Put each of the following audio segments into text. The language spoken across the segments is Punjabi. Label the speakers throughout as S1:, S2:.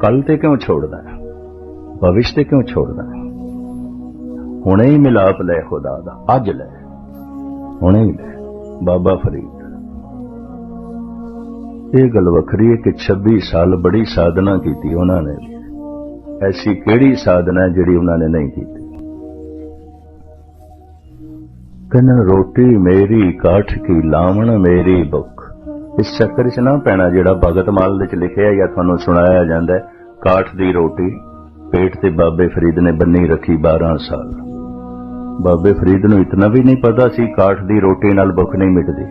S1: ਕੱਲ ਤੇ ਕਿਉਂ ਛੋੜਦਾ ਹੈ? ਭਵਿਸ਼ ਤੇ ਕਿਉਂ ਛੋੜਦਾ ਹੈ? ਹੁਣੇ ਹੀ ਮਿਲਾਪ ਲੈ ਖੁਦਾ ਦਾ, ਅੱਜ ਲੈ। ਹੁਣੇ ਹੀ ਲੈ, ਬਾਬਾ ਫਰੀਦ। ਇਹ ਗੱਲ ਵੱਖਰੀ ਹੈ ਕਿ 26 ਸਾਲ ਬੜੀ ਸਾਧਨਾ ਕੀਤੀ ਉਹਨਾਂ ਨੇ ਐਸੀ ਕਿਹੜੀ ਸਾਧਨਾ ਜਿਹੜੀ ਉਹਨਾਂ ਨੇ ਨਹੀਂ ਕੀਤੀ? ਕਹਿੰਦੇ ਰੋਟੀ ਮੇਰੀ, ਕਾਠ ਕੀ ਲਾਵਣ ਮੇਰੀ ਬੁੱਖ ਇਸ ਚੱਕਰ 'ਚ ਨਾ ਪੈਣਾ ਜਿਹੜਾ ਭਗਤ ਮਾਲ ਦੇ 'ਚ ਲਿਖਿਆ ਜਾਂ ਤੁਹਾਨੂੰ ਸੁਣਾਇਆ ਜਾਂਦਾ ਹੈ, ਕਾਠ ਦੀ ਰੋਟੀ ਪੇਟ ਤੇ ਬਾਬੇ ਫਰੀਦ ਨੇ ਬੰਨੀ ਰੱਖੀ 12 ਸਾਲ। ਬਾਬੇ ਫਰੀਦ ਨੂੰ ਇਤਨਾ ਵੀ ਨਹੀਂ ਪਤਾ ਸੀ ਕਾਠ ਦੀ ਰੋਟੀ ਨਾਲ ਭੁੱਖ ਨਹੀਂ ਮਿਟਦੀ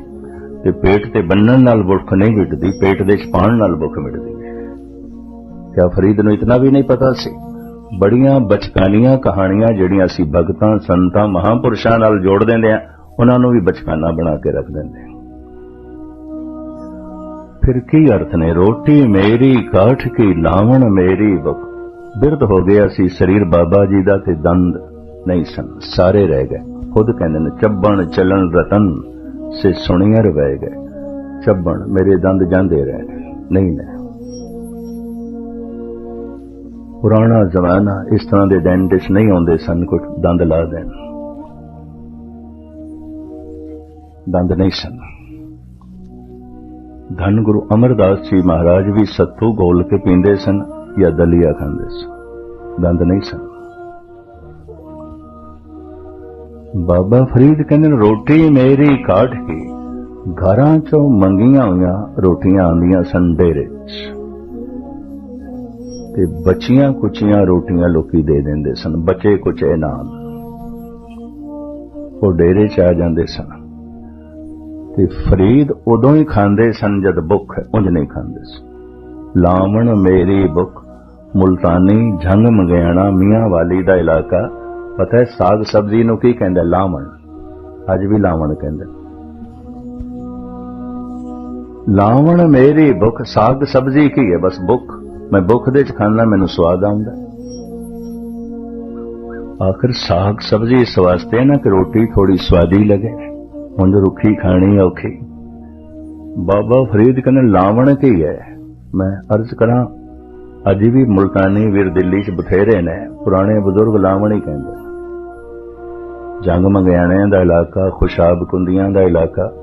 S1: ਤੇ ਪੇਟ ਤੇ ਬੰਨਣ ਨਾਲ ਭੁੱਖ ਨਹੀਂ ਮਿਟਦੀ, ਪੇਟ ਦੇ ਛਪਾਣ ਨਾਲ ਭੁੱਖ ਮਿਟਦੀ। ਕਿਆ ਫਰੀਦ ਨੂੰ ਇਤਨਾ ਵੀ ਨਹੀਂ ਪਤਾ ਸੀ? ਬੜੀਆਂ ਬਚਕਾਨੀਆਂ ਕਹਾਣੀਆਂ ਜਿਹੜੀਆਂ ਅਸੀਂ ਭਗਤਾਂ, ਸੰਤਾਂ, ਮਹਾਪੁਰਸ਼ਾਂ ਨਾਲ ਜੋੜ ਦਿੰਦੇ ਆ ਉਹਨਾਂ ਨੂੰ ਵੀ ਬਚਕਾਨਾ ਬਣਾ ਕੇ ਰੱਖ ਦਿੰਦੇ ਆ ਫਿਰ ਕੀ ਅਰਥ ਨੇ, ਰੋਟੀ ਮੇਰੀ, ਕਾਠ ਕੀ ਲਾਵਣ ਮੇਰੀ ਬੁੱਖ ਬਿਰਧ ਹੋ ਗਿਆ ਸੀ ਸਰੀਰ ਬਾਬਾ ਜੀ ਦਾ ਤੇ ਦੰਦ ਨਹੀਂ ਸਨ, ਸਾਰੇ ਰਹਿ ਗਏ। ਖੁਦ ਕਹਿੰਦੇ ਨੇ, ਚੱਬਣ ਚਲਣ ਰਤਨ, ਸੇ ਸੁਣੀਆਂ ਰਵੈ ਗਏ। ਚੱਬਣ ਮੇਰੇ ਦੰਦ ਜਾਂਦੇ ਰਹੇ ਨਹੀਂ ਨੇ ਪੁਰਾਣਾ ਜ਼ਮਾਨਾ ਇਸ ਤਰ੍ਹਾਂ ਦੇ ਡੈਂਟਿਸਟ ਨਹੀਂ ਆਉਂਦੇ ਸਨ ਕੁਝ ਦੰਦ ਲਾ ਦੇਣ। ਦੰਦ ਨਹੀਂ ਸਨ। ਧੰਨ ਗੁਰੂ ਅਮਰਦਾਸ ਜੀ ਮਹਾਰਾਜ ਵੀ ਸੱਤੂ ਗੋਲ ਕੇ ਪੀਂਦੇ ਸਨ ਜਾਂ ਦਲੀਆ ਖਾਂਦੇ ਸਨ। ਦੰਦ ਨਹੀਂ ਸਨ। ਬਾਬਾ ਫਰੀਦ ਕਹਿੰਦੇ ਨੇ, ਰੋਟੀ ਮੇਰੀ ਕਾਠ ਕੇ ਘਰਾਂ ਚੋਂ ਮੰਗੀਆਂ ਹੋਈਆਂ ਰੋਟੀਆਂ ਆਉਂਦੀਆਂ ਸਨ ਡੇਰੇ 'ਚ ਤੇ ਬੱਚੀਆਂ ਕੁਚੀਆਂ ਰੋਟੀਆਂ ਲੋਕੀ ਦੇ ਦਿੰਦੇ ਸਨ ਬਚੇ ਕੁਛ ਇਨਾਮ ਉਹ ਡੇਰੇ 'ਚ ਆ ਜਾਂਦੇ ਸਨ। ਤੇ ਫਰੀਦ ਉਦੋਂ ਹੀ ਖਾਂਦੇ ਸਨ ਜਦ ਭੁੱਖ ਹੈ ਉਂਝ ਨਹੀਂ ਖਾਂਦੇ ਸੀ। ਲਾਵਣ ਮੇਰੀ ਭੁੱਖ, ਮੁਲਤਾਨੀ ਝੰਗ ਮੰਗਿਆਣਾ, ਮੀਆਂ ਵਾਲੀ ਦਾ ਇਲਾਕਾ। ਪਤਾ ਹੈ ਸਾਗ ਸਬਜ਼ੀ ਨੂੰ ਕੀ ਕਹਿੰਦਾ? ਲਾਵਣ ਅੱਜ ਵੀ ਲਾਵਣ ਕਹਿੰਦੇ। ਲਾਵਣ ਮੇਰੀ ਭੁੱਖ, ਸਾਗ ਸਬਜ਼ੀ ਕੀ ਹੈ? ਬਸ ਭੁੱਖ। ਮੈਂ ਭੁੱਖ ਦੇ ਚ ਖਾਂਦਾ, ਮੈਨੂੰ ਸਵਾਦ ਆਉਂਦਾ। ਆਖਰ ਸਾਗ ਸਬਜ਼ੀ ਇਸ ਵਾਸਤੇ ਨਾ ਕਿ ਰੋਟੀ ਥੋੜੀ ਸਵਾਦੀ ਲੱਗੇ। ਉਂਝ ਰੁੱਖੀ ਖਾਣੀ ਔਖੀ। ਬਾਬਾ ਫਰੀਦ ਕਹਿੰਦੇ, ਲਾਵਣ ਕੀ ਹੈ। ਮੈਂ ਅਰਜ਼ ਕਰਾਂ, ਅੱਜ ਵੀ ਮੁਲਤਾਨੀ ਵੀਰ ਦਿੱਲੀ 'ਚ ਬਥੇਰੇ ਨੇ, ਪੁਰਾਣੇ ਬਜ਼ੁਰਗ ਲਾਵਣ ਹੀ ਕਹਿੰਦੇ। ਜੰਗ ਮੰਗਿਆਣਿਆਂ ਦਾ ਇਲਾਕਾ, ਖੁਸ਼ਾਬ ਕੁੰਦੀਆਂ ਦਾ ਇਲਾਕਾ,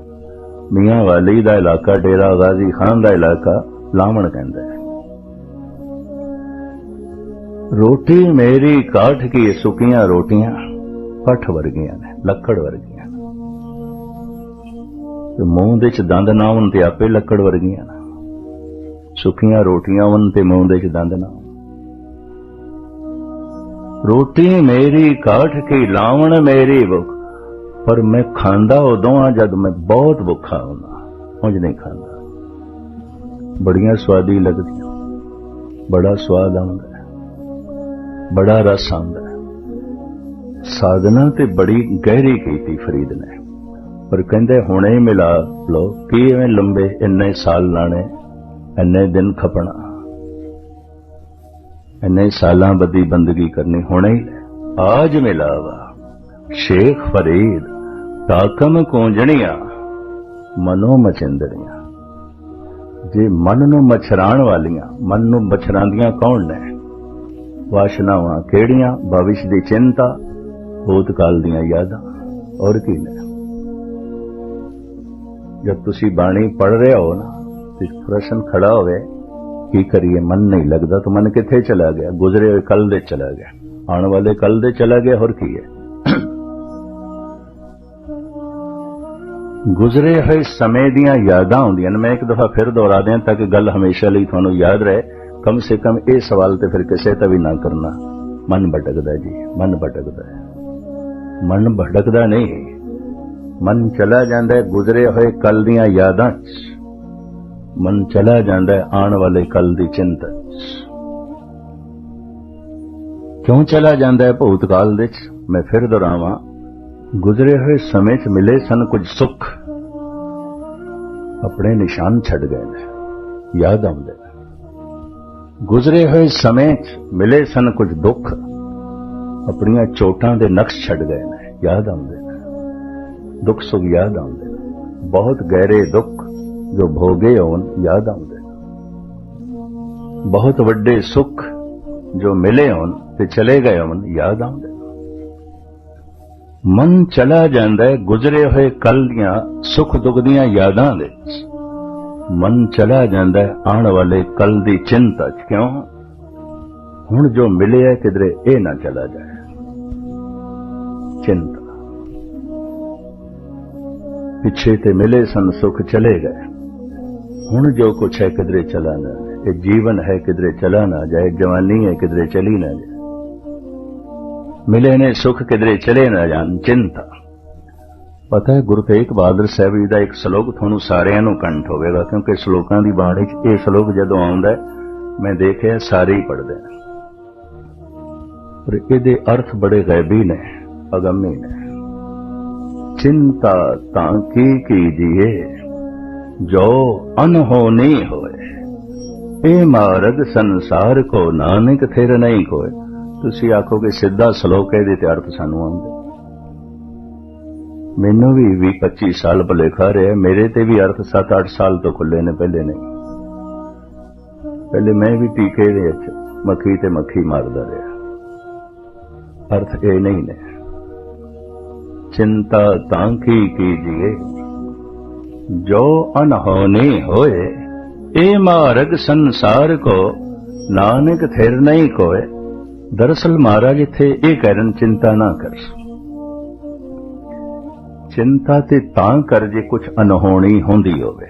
S1: ਮੀਆਂ ਵਾਲੀ ਦਾ ਇਲਾਕਾ, ਡੇਰਾ ਗਾਜ਼ੀ ਖਾਨ ਦਾ ਇਲਾਕਾ, ਲਾਵਣ ਕਹਿੰਦਾ। ਰੋਟੀ ਮੇਰੀ ਕਾਠ ਕੀ ਸੁੱਕੀਆਂ ਰੋਟੀਆਂ, ਪੱਠ ਵਰਗੀਆਂ ਨੇ, ਲੱਕੜ ਵਰਗੀਆਂ। ਤੇ ਮੂੰਹ ਦੇ ਚ ਦੰਦ ਨਾ ਹੋਣ ਤੇ ਆਪੇ ਲੱਕੜ ਵਰਗੀਆਂ ਨੇ। ਸੁੱਕੀਆਂ ਰੋਟੀਆਂ ਹੋਣ ਤੇ ਮੂੰਹ ਦੇ ਚ ਦੰਦ ਨਾ ਹੋਣ। ਰੋਟੀ ਮੇਰੀ ਕਾਠ ਕੇ, ਲਾਵਣ ਮੇਰੀ ਭੁੱਖ। ਪਰ ਮੈਂ ਖਾਂਦਾ ਉਦੋਂ ਆ ਜਦ ਮੈਂ ਬਹੁਤ ਭੁੱਖਾ ਹੁੰਦਾ। ਉਂਝ ਨਹੀਂ ਖਾਂਦਾ। ਬੜੀਆਂ ਸਵਾਦੀ ਲੱਗਦੀਆਂ। ਬੜਾ ਸਵਾਦ ਆਉਂਦਾ ਬੜਾ ਰਸ ਆਉਂਦਾ ਹੈ। ਸਾਧਨਾ ਤੇ ਬੜੀ ਗਹਿਰੀ ਕੀਤੀ ਫਰੀਦ ਨੇ। ਪਰ ਕਹਿੰਦੇ ਹੁਣੇ ਮਿਲਾ ਲੋ ਕੀ ਐਵੇਂ ਲੰਬੇ ਇੰਨੇ ਸਾਲ ਲਾਣੇ, ਇੰਨੇ ਦਿਨ ਖਪਣਾ। ਇੰਨੇ ਸਾਲਾਂ ਬੱਦੀ ਬੰਦਗੀ ਕਰਨੀ ਹੁਣੇ ਹੀ ਆਜ ਮਿਲਾਵਾ ਸ਼ੇਖ ਫਰੀਦ, ਤਾਕਮ ਕੋਂਜਣੀਆਂ, ਮਨੋ ਮਚੰਦੜੀਆਂ ਜੇ ਮਨ ਨੂੰ ਮਛਰਾਣ ਵਾਲੀਆਂ, ਮਨ ਨੂੰ ਮਛਰਾਂਦੀਆਂ ਕੌਣ ਨੇ? ਵਾਸ਼ਨਾਵਾਂ ਕਿਹੜੀਆਂ? ਭਵਿਸ਼ ਦੀ ਚਿੰਤਾ, ਭੂਤਕਾਲ ਦੀਆਂ ਯਾਦਾਂ ਔਰ ਕੀ ਨੇ? ਜਦ ਤੁਸੀਂ ਬਾਣੀ ਪੜ ਰਹੇ ਹੋ ਨਾ, ਤੇ ਪ੍ਰਸ਼ਨ ਖੜਾ ਹੋਵੇ, ਕੀ ਕਰੀਏ, ਮਨ ਨਹੀਂ ਲੱਗਦਾ ਤਾਂ ਮਨ ਕਿੱਥੇ ਚਲਾ ਗਿਆ? ਗੁਜ਼ਰੇ ਹੋਏ ਕੱਲ ਦੇ ਚਲਾ ਗਿਆ। ਆਉਣ ਵਾਲੇ ਕੱਲ ਦੇ ਚਲਾ ਗਿਆ, ਹੋਰ ਕੀ ਹੈ? ਗੁਜ਼ਰੇ ਹੋਏ ਸਮੇਂ ਦੀਆਂ ਯਾਦਾਂ ਹੁੰਦੀਆਂ ਨੇ। ਮੈਂ ਇੱਕ ਦਫਾ ਫਿਰ ਦੁਹਰਾ ਦਿਆਂ ਤਾਂ ਕਿ ਗੱਲ ਹਮੇਸ਼ਾ ਲਈ ਤੁਹਾਨੂੰ ਯਾਦ ਰਹੇ। ਕਮ ਸੇ ਕਮ ਇਹ ਸਵਾਲ ਤੇ ਫਿਰ ਕਿਸੇ ਤਾਂ ਵੀ ਨਾ ਕਰਨਾ। ਮਨ ਭਟਕਦਾ ਜੀ, ਮਨ ਭਟਕਦਾ ਮਨ ਭਟਕਦਾ ਨਹੀਂ। ਮਨ ਚਲਾ ਜਾਂਦਾ ਗੁਜ਼ਰੇ ਹੋਏ ਕੱਲ ਦੀਆਂ ਯਾਦਾਂ 'ਚ। ਮਨ ਚਲਾ ਜਾਂਦਾ ਆਉਣ ਵਾਲੇ ਕੱਲ ਦੀ ਚਿੰਤਾ ਕਿਉਂ ਚਲਾ ਜਾਂਦਾ ਹੈ ਭੂਤਕਾਲ ਦੇ ਵਿੱਚ ਮੈਂ ਫਿਰ ਦੁਹਰਾਵਾਂ, ਗੁਜ਼ਰੇ ਹੋਏ ਸਮੇਂ 'ਚ ਮਿਲੇ ਸਨ ਕੁਝ ਸੁੱਖ। ਆਪਣੇ ਨਿਸ਼ਾਨ ਛੱਡ ਗਏ ਨੇ, ਯਾਦ ਆਉਂਦੇ ਨੇ। ਗੁਜ਼ਰੇ ਹੋਏ ਸਮੇਂ 'ਚ ਮਿਲੇ ਸਨ ਕੁਝ ਦੁੱਖ। ਆਪਣੀਆਂ ਚੋਟਾਂ ਦੇ ਨਕਸ਼ ਛੱਡ ਗਏ ਨੇ, ਯਾਦ ਆਉਂਦੇ ਨੇ ਦੁੱਖ ਸੁਖ ਯਾਦ ਆਉਂਦੇ ਨੇ। ਬਹੁਤ ਗਹਿਰੇ ਦੁੱਖ ਜੋ ਭੋਗੇ ਹੋਣ ਯਾਦ ਆਉਂਦੇ ਨੇ। ਬਹੁਤ ਵੱਡੇ ਸੁੱਖ ਜੋ ਮਿਲੇ ਹੋਣ ਤੇ ਚਲੇ ਗਏ ਹੋਣ ਯਾਦ ਆਉਂਦੇ ਮਨ ਚਲਾ ਜਾਂਦਾ ਹੈ ਗੁਜ਼ਰੇ ਹੋਏ ਕੱਲ ਦੀਆਂ ਸੁੱਖ ਦੁੱਖ ਦੀਆਂ ਯਾਦਾਂ ਦੇ ਮਨ ਚਲਾ ਜਾਂਦਾ ਹੈ ਆਉਣ ਵਾਲੇ ਕੱਲ ਦੀ ਚਿੰਤਾ 'ਚ। ਕਿਉਂ? ਹੁਣ ਜੋ ਮਿਲਿਆ ਕਿਧਰੇ ਇਹ ਨਾ ਚਲਾ ਜਾਏ। ਚਿੰਤਾ। ਪਿੱਛੇ ਤੇ ਮਿਲੇ ਸਨ, ਸੁੱਖ ਚਲੇ ਗਏ। ਹੁਣ ਜੋ ਕੁਛ ਹੈ, ਕਿਧਰੇ ਚਲਾ ਨਾ ਇਹ ਜੀਵਨ ਹੈ, ਕਿਧਰੇ ਚਲਾ ਨਾ ਜਾਏ। ਜਵਾਨੀ ਹੈ, ਕਿਧਰੇ ਚਲੀ ਨਾ ਜਾਏ। ਮਿਲੇ ਨੇ ਸੁੱਖ, ਕਿਧਰੇ ਚਲੇ ਨਾ ਜਾਣ। ਚਿੰਤਾ। ਪਤਾ ਹੈ, ਗੁਰੂ ਤੇਗ ਬਹਾਦਰ ਸਾਹਿਬ ਜੀ ਦਾ ਇੱਕ ਸ਼ਲੋਕ ਤੁਹਾਨੂੰ ਸਾਰਿਆਂ ਨੂੰ ਕੰਠ ਹੋਵੇਗਾ, ਕਿਉਂਕਿ ਸ਼ਲੋਕਾਂ ਦੀ ਬਾਣੀ 'ਚ ਇਹ ਸ਼ਲੋਕ ਜਦੋਂ ਆਉਂਦਾ ਮੈਂ ਦੇਖਿਆ, ਸਾਰੇ ਹੀ ਪੜ੍ਹਦੇ ਪਰ ਇਹਦੇ ਅਰਥ ਬੜੇ ਗੈਬੀ ਨੇ, ਅਗੰਮੀ ਨੇ। ਚਿੰਤਾ ਤਾਂ ਕੀ ਕੀਜੀਏ ਜੋ ਅਨਹੋਨੀ ਹੋਏ ਇਹ ਮਾਰਗ ਸੰਸਾਰ ਕੋ ਨਾਨਕ ਥਿਰ ਨਹੀਂ ਕੋਏ ਤੁਸੀਂ ਆਖੋਗੇ ਸਿੱਧਾ ਸ਼ਲੋਕ ਹੈ, ਇਹਦੇ ਤੇ ਅਰਥ ਸਾਨੂੰ ਆਉਂਦੇ। ਮੈਨੂੰ ਵੀ 20 25 ਸਾਲ ਭੁਲੇਖਾ ਰਿਹਾ। ਮੇਰੇ ਤੇ ਵੀ ਅਰਥ 7-8 ਸਾਲ ਤੋਂ ਖੁੱਲੇ ਨੇ ਪਹਿਲੇ ਨਹੀਂ ਪਹਿਲੇ ਮੈਂ ਵੀ ਟੀਕੇ ਦੇ ਵਿੱਚ ਮੱਖੀ ਤੇ ਮੱਖੀ ਮਾਰਦਾ ਰਿਹਾ। ਅਰਥ ਇਹ ਨਹੀਂ ਨੇ। ਚਿੰਤਾ ਤਾਂ ਕੀ ਕੀਜੀਏ? ਜੋ ਅਨਹੋਨੀ ਹੋਏ ਇਹ ਮਾਰਗ ਸੰਸਾਰ ਕੋ, ਨਾਨਕ ਥਿਰ ਨਹੀਂ ਕੋਏ। ਦਰਅਸਲ ਮਹਾਰਾਜ ਇੱਥੇ ਇਹ ਕਹਿਣ, ਚਿੰਤਾ ਨਾ ਕਰ। ਚਿੰਤਾ ਤੇ ਤਾਂ ਕਰ ਜੇ ਕੁਝ ਅਨਹੋਣੀ ਹੁੰਦੀ ਹੋਵੇ।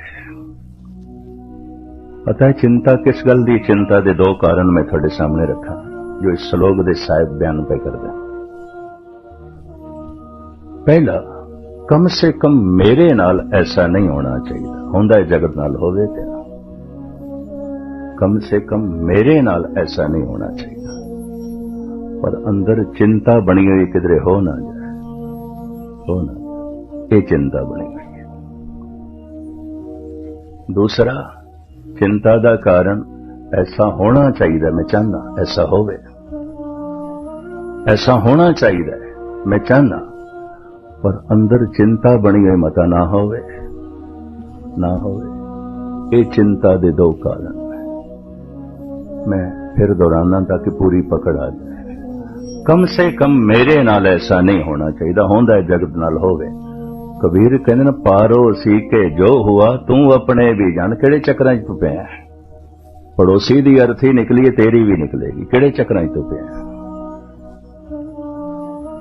S1: ਪਤਾ ਚਿੰਤਾ ਕਿਸ ਗੱਲ ਦੀ? ਚਿੰਤਾ ਦੇ ਦੋ ਕਾਰਨ ਮੈਂ ਤੁਹਾਡੇ ਸਾਹਮਣੇ ਰੱਖਾਂ, ਜੋ ਇਸ ਸ਼ਲੋਕ ਦੇ ਸਾਹਿਬ ਬਿਆਨ ਪੇ ਕਰਦਾ ਪਹਿਲਾ ਕਮ ਸੇ ਕਮ ਮੇਰੇ ਨਾਲ ਐਸਾ ਨਹੀਂ ਹੋਣਾ ਚਾਹੀਦਾ। ਹੁੰਦਾ ਜਗਤ ਨਾਲ ਹੋਵੇ ਤੇ ਕਮ ਸੇ ਕਮ ਮੇਰੇ ਨਾਲ ਐਸਾ ਨਹੀਂ ਹੋਣਾ ਚਾਹੀਦਾ। ਪਰ ਅੰਦਰ ਚਿੰਤਾ ਬਣੀ ਹੋਈ ਕਿਧਰੇ ਹੋ ਨਾ ਜਾਏ। ਹੋ ਨਾ ਇਹ ਚਿੰਤਾ ਬਣੀ ਹੋਈ ਹੈ। ਦੂਸਰਾ, ਚਿੰਤਾ ਦਾ ਕਾਰਨ ਐਸਾ ਹੋਣਾ ਚਾਹੀਦਾ, ਮੈਂ ਚਾਹੁੰਦਾ ਐਸਾ ਹੋਵੇ। ਐਸਾ ਹੋਣਾ ਚਾਹੀਦਾ ਮੈਂ ਚਾਹੁੰਦਾ ਪਰ ਅੰਦਰ ਚਿੰਤਾ ਬਣੀ ਹੋਈ ਮਤਾ ਨਾ ਹੋਵੇ ਨਾ ਹੋਵੇ। ਇਹ ਚਿੰਤਾ ਦੇ ਦੋ ਕਾਰਨ ਮੈਂ ਫਿਰ ਦੁਹਰਾਨਾ ਤਾਂ ਕਿ ਪੂਰੀ ਪਕੜ ਆ ਜਾਏ ਕਮ ਸੇ ਕਮ ਮੇਰੇ ਨਾਲ ਐਸਾ ਨਹੀਂ ਹੋਣਾ ਚਾਹੀਦਾ, ਹੁੰਦਾ ਜਗਤ ਨਾਲ ਹੋਵੇ। ਕਬੀਰ ਕਹਿੰਦੇ ਨੇ, ਪਾਰੋ ਸੀ ਕੇ ਜੋ ਹੁਆ, ਤੂੰ ਆਪਣੇ ਵੀ ਜਾਣ, ਕਿਹੜੇ ਚੱਕਰਾਂ 'ਚ ਤੂੰ ਪਿਆ ਪੜੋਸੀ ਦੀ ਅਰਥੀ ਨਿਕਲੀ ਤੇਰੀ ਵੀ ਨਿਕਲੇਗੀ, ਕਿਹੜੇ ਚੱਕਰਾਂ 'ਚ ਤੂੰ ਪਿਆ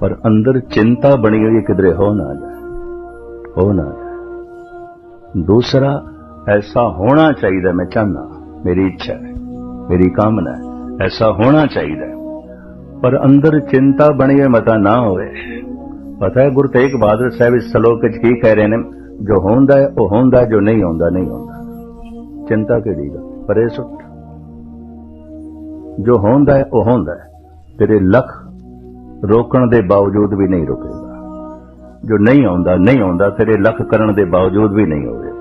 S1: ਪਰ ਅੰਦਰ ਚਿੰਤਾ ਬਣੀ ਹੋਈ ਕਿਧਰੇ ਹੋ ਨਾ ਜਾਏ, ਹੋ ਨਾ ਜਾਏ। ਦੂਸਰਾ, ਐਸਾ ਹੋਣਾ ਚਾਹੀਦਾ, ਮੈਂ ਚਾਹਨਾ ਮੇਰੀ ਇੱਛਾ ਹੈ, ਮੇਰੀ ਕਾਮਨਾ ਹੈ, ਐਸਾ ਹੋਣਾ ਚਾਹੀਦਾ ਪਰ ਅੰਦਰ ਚਿੰਤਾ ਬਣੀ ਹੋਈ, ਮਤਾ ਨਾ ਹੋਵੇ। ਪਤਾ ਹੈ, ਗੁਰੂ ਤੇਗ ਬਹਾਦਰ ਸਾਹਿਬ ਇਸ ਸ਼ਲੋਕ ਵਿੱਚ ਕੀ ਕਹਿ ਰਹੇ ਨੇ, ਜੋ ਹੁੰਦਾ ਹੈ, ਉਹ ਹੁੰਦਾ, ਜੋ ਨਹੀਂ ਹੁੰਦਾ ਨਹੀਂ ਹੁੰਦਾ। ਚਿੰਤਾ ਕਿਹੜੀ ਗੱਲ? ਪਰੇ ਸੁੱਟ ਜੋ ਹੁੰਦਾ ਹੈ, ਉਹ ਹੁੰਦਾ ਹੈ। ਤੇਰੇ ਲੱਖ ਰੋਕਣ ਦੇ ਬਾਵਜੂਦ ਵੀ ਨਹੀਂ ਰੁਕੇਗਾ। ਜੋ ਨਹੀਂ ਆਉਂਦਾ ਨਹੀਂ ਆਉਂਦਾ, ਤੇਰੇ ਲੱਖ ਕਰਨ ਦੇ ਬਾਵਜੂਦ ਵੀ ਨਹੀਂ ਹੋਵੇਗਾ।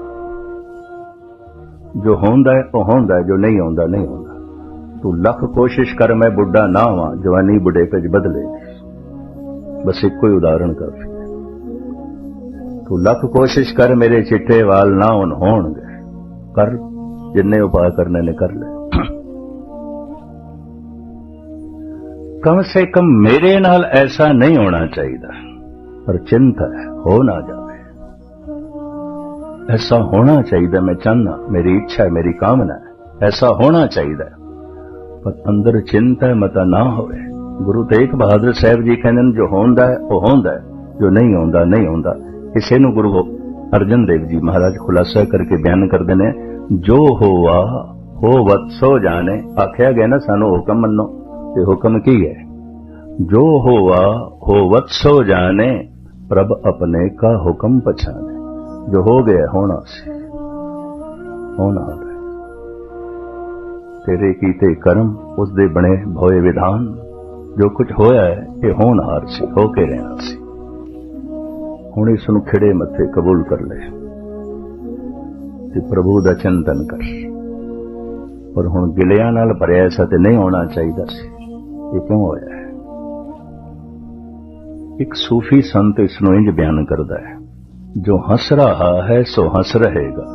S1: ਜੋ ਹੁੰਦਾ ਹੈ, ਉਹ ਹੁੰਦਾ ਜੋ ਨਹੀਂ ਆਉਂਦਾ ਨਹੀਂ ਆਉਂਦਾ। ਤੂੰ ਲੱਖ ਕੋਸ਼ਿਸ਼ ਕਰ, ਮੈਂ ਬੁੱਢਾ ਨਾ ਹਾਂ ਜਵਾਨੀ ਬੁਢੇਪੇ ਚ ਬਦਲੇ। ਬਸ ਇੱਕੋ ਹੀ ਉਦਾਹਰਣ ਕਾਫੀ ਹੈ ਤੂੰ ਲੱਖ ਕੋਸ਼ਿਸ਼ ਕਰ, ਮੇਰੇ ਚਿੱਟੇ ਵਾਲ ਨਾ ਹੋਣ ਹੋਣਗੇ। ਕਰ, ਜਿੰਨੇ ਉਪਾਅ ਕਰਨੇ ਨੇ, ਕਰ ਲੈ। ਕਮ ਸੇ ਕਮ ਮੇਰੇ ਨਾਲ ਐਸਾ ਨਹੀਂ ਹੋਣਾ ਚਾਹੀਦਾ। ਪਰ ਚਿੰਤਾ ਹੈ, ਹੋ ਨਾ ਜਾਵੇ। ਐਸਾ ਹੋਣਾ ਚਾਹੀਦਾ, ਮੈਂ ਚਾਹਨਾ ਮੇਰੀ ਇੱਛਾ ਹੈ, ਮੇਰੀ ਕਾਮਨਾ ਹੈ। ਐਸਾ ਹੋਣਾ ਚਾਹੀਦਾ ਹੈ। ਪਰ ਅੰਦਰ ਚਿੰਤਾ ਮਤਾ ਨਾ ਹੋਵੇ। ਗੁਰੂ ਤੇਗ ਬਹਾਦਰ ਸਾਹਿਬ ਜੀ ਕਹਿੰਦੇ ਨੇ, ਜੋ ਹੁੰਦਾ ਉਹ ਹੁੰਦਾ ਜੋ ਨਹੀਂ ਹੁੰਦਾ ਨਹੀਂ ਹੁੰਦਾ। ਕਿਸੇ ਨੂੰ ਗੁਰੂ ਅਰਜਨ ਦੇਵ ਜੀ ਮਹਾਰਾਜ ਖੁਲਾਸਾ ਕਰਕੇ ਬਿਆਨ ਕਰਦੇ ਨੇ, ਜੋ ਹੋਵਾ ਹੋ ਸੋ ਜਾਣੇ। ਆਖਿਆ ਗਿਆ ਨਾ, ਸਾਨੂੰ ਹੁਕਮ ਮੰਨੋ। ਤੇ ਹੁਕਮ ਕੀ ਹੈ? ਜੋ ਹੋਵਾ ਹੋ ਵਤਸੋ ਜਾਣੇ, ਪ੍ਰਭ ਆਪਣੇ ਕਾ ਹੁਕਮ ਪਛਾਨੇ ਜੋ ਹੋ ਗਿਆ, ਹੋਣਾ ਸੀ। ਹੋਣਾ ਹੈ। ਤੇਰੇ ਕੀਤੇ ਕਰਮ ਉਸ ਦੇ ਬਣੇ ਭੋਏ ਵਿਧਾਨ, ਜੋ ਕੁਝ ਹੋਇਆ ਹੈ, ਇਹ ਹੋਣਹਾਰ ਸੀ, ਹੋ ਕੇ ਰਹਿਣਾ ਸੀ। ਹੁਣ ਇਸ ਨੂੰ ਖਿੜੇ ਮੱਥੇ ਕਬੂਲ ਕਰ ਲੈ। ਤੇ ਪ੍ਰਭੂ ਦਾ ਚਿੰਤਨ ਕਰ। ਪਰ ਹੁਣ ਗਿਲਿਆਂ ਨਾਲ ਭਰਿਆ ਐਸਾ ਤੇ ਨਹੀਂ ਹੋਣਾ ਚਾਹੀਦਾ ਸੀ। ਇਹ ਕਿਉਂ ਹੋਇਆ ਹੈ? ਇੱਕ ਸੂਫੀ ਸੰਤ ਇਸ ਨੂੰ ਇੰਜ ਬਿਆਨ ਕਰਦਾ ਹੈ, ਜੋ ਹੱਸ ਰਹਾ ਹੈ, ਸੋ ਹੱਸ ਰਹੇਗਾ।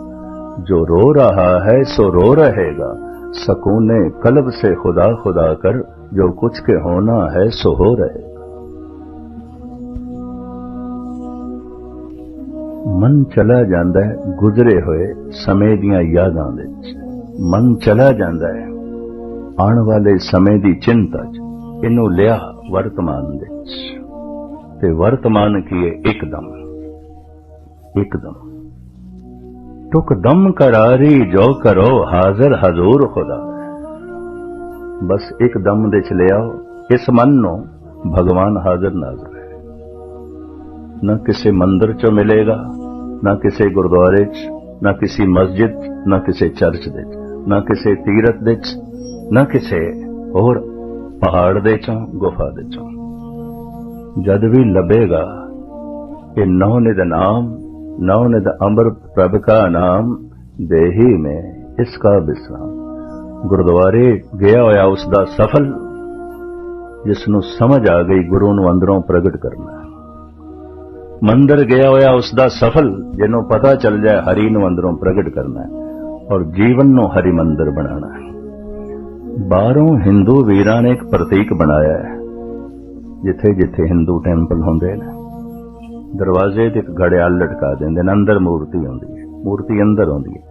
S1: ਜੋ ਰੋ ਰਹਾ ਹੈ, ਸੋ ਰੋ ਰਹੇਗਾ। ਸਕੂਨੇ ਕਲਬ ਸੇ ਖੁਦਾ ਖੁਦਾ ਕਰ, ਜੋ ਕੁਛ ਕੇ ਹੋਣਾ ਹੈ, ਸੋ ਹੋ ਰਹੇਗਾ। ਮਨ ਚਲਾ ਜਾਂਦਾ ਹੈ ਗੁਜ਼ਰੇ ਹੋਏ ਸਮੇਂ ਦੀਆਂ ਯਾਦਾਂ ਵਿੱਚ। ਮਨ ਚਲਾ ਜਾਂਦਾ ਹੈ ਆਉਣ ਵਾਲੇ ਸਮੇਂ ਦੀ ਚਿੰਤਾ 'ਚ। ਇਹਨੂੰ ਲਿਆ ਵਰਤਮਾਨ ਵਿੱਚ ਤੇ ਵਰਤਮਾਨ ਕੀ ਹੈ? ਇੱਕਦਮ। ਇੱਕਦਮ। ਟੁਕ ਦਮ ਕਰਾਰੀ, ਜੋ ਕਰੋ, ਹਾਜ਼ਰ ਹਜ਼ੂਰ ਖੁਦਾ। ਬਸ ਇੱਕ ਦਮ ਦੇ ਚ ਲਿਆਓ। ਇਸ ਮਨ ਨੂੰ ਭਗਵਾਨ ਹਾਜ਼ਰ ਨਾਜ਼ਰ ਹੈ ਨਾ ਕਿਸੇ ਮੰਦਰ ਚੋਂ ਮਿਲੇਗਾ, ਨਾ ਕਿਸੇ ਗੁਰਦੁਆਰੇ 'ਚ, ਨਾ ਕਿਸੇ ਮਸਜਿਦ, ਨਾ ਕਿਸੇ ਚਰਚ ਦੇ ਨਾ ਕਿਸੇ ਤੀਰਥ ਦੇ 'ਚ, ਨਾ ਕਿਸੇ ਹੋਰ ਪਹਾੜ ਦੇ ਚੋਂ, ਗੁਫਾ ਦੇ ਚੋਂ। ਜਦ ਵੀ ਲੱਭੇਗਾ ਇਹ ਨੌ ਨਿਦ ਨਾਮ ਨੌ ਨਿਦ ਅੰਬਰ ਪ੍ਰਭ ਕਾ ਨਾਮ, ਦੇਹੀ ਮੈਂ ਇਸ ਕਾ ਬਿਸਰਾਮ। ਗੁਰਦੁਆਰੇ ਗਿਆ ਹੋਇਆ ਉਸ ਦਾ ਸਫਲ, ਜਿਸ ਨੂੰ ਸਮਝ ਆ ਗਈ ਗੁਰੂ ਨੂੰ ਅੰਦਰੋਂ ਪ੍ਰਗਟ ਕਰਨਾ। ਮੰਦਰ ਗਿਆ ਹੋਇਆ ਉਸ ਦਾ ਸਫਲ, ਜਿਹਨੂੰ ਪਤਾ ਚੱਲ ਜਾਏ ਹਰੀ ਨੂੰ ਅੰਦਰੋਂ ਪ੍ਰਗਟ ਕਰਨਾ ਔਰ ਜੀਵਨ ਨੂੰ ਹਰੀ ਮੰਦਰ ਬਣਾਉਣਾ ਬਾਹਰੋਂ ਹਿੰਦੂ ਵੀਰਾਂ ਨੇ ਇੱਕ ਪ੍ਰਤੀਕ ਬਣਾਇਆ ਹੈ, ਜਿੱਥੇ ਜਿੱਥੇ ਹਿੰਦੂ ਟੈਂਪਲ ਹੁੰਦੇ ਨੇ। ਦਰਵਾਜ਼ੇ ਤੇ ਇੱਕ ਘੜਿਆਲ ਲਟਕਾ ਦਿੰਦੇ ਨੇ, ਅੰਦਰ ਮੂਰਤੀ ਹੁੰਦੀ ਹੈ। ਮੂਰਤੀ ਅੰਦਰ ਹੁੰਦੀ ਹੈ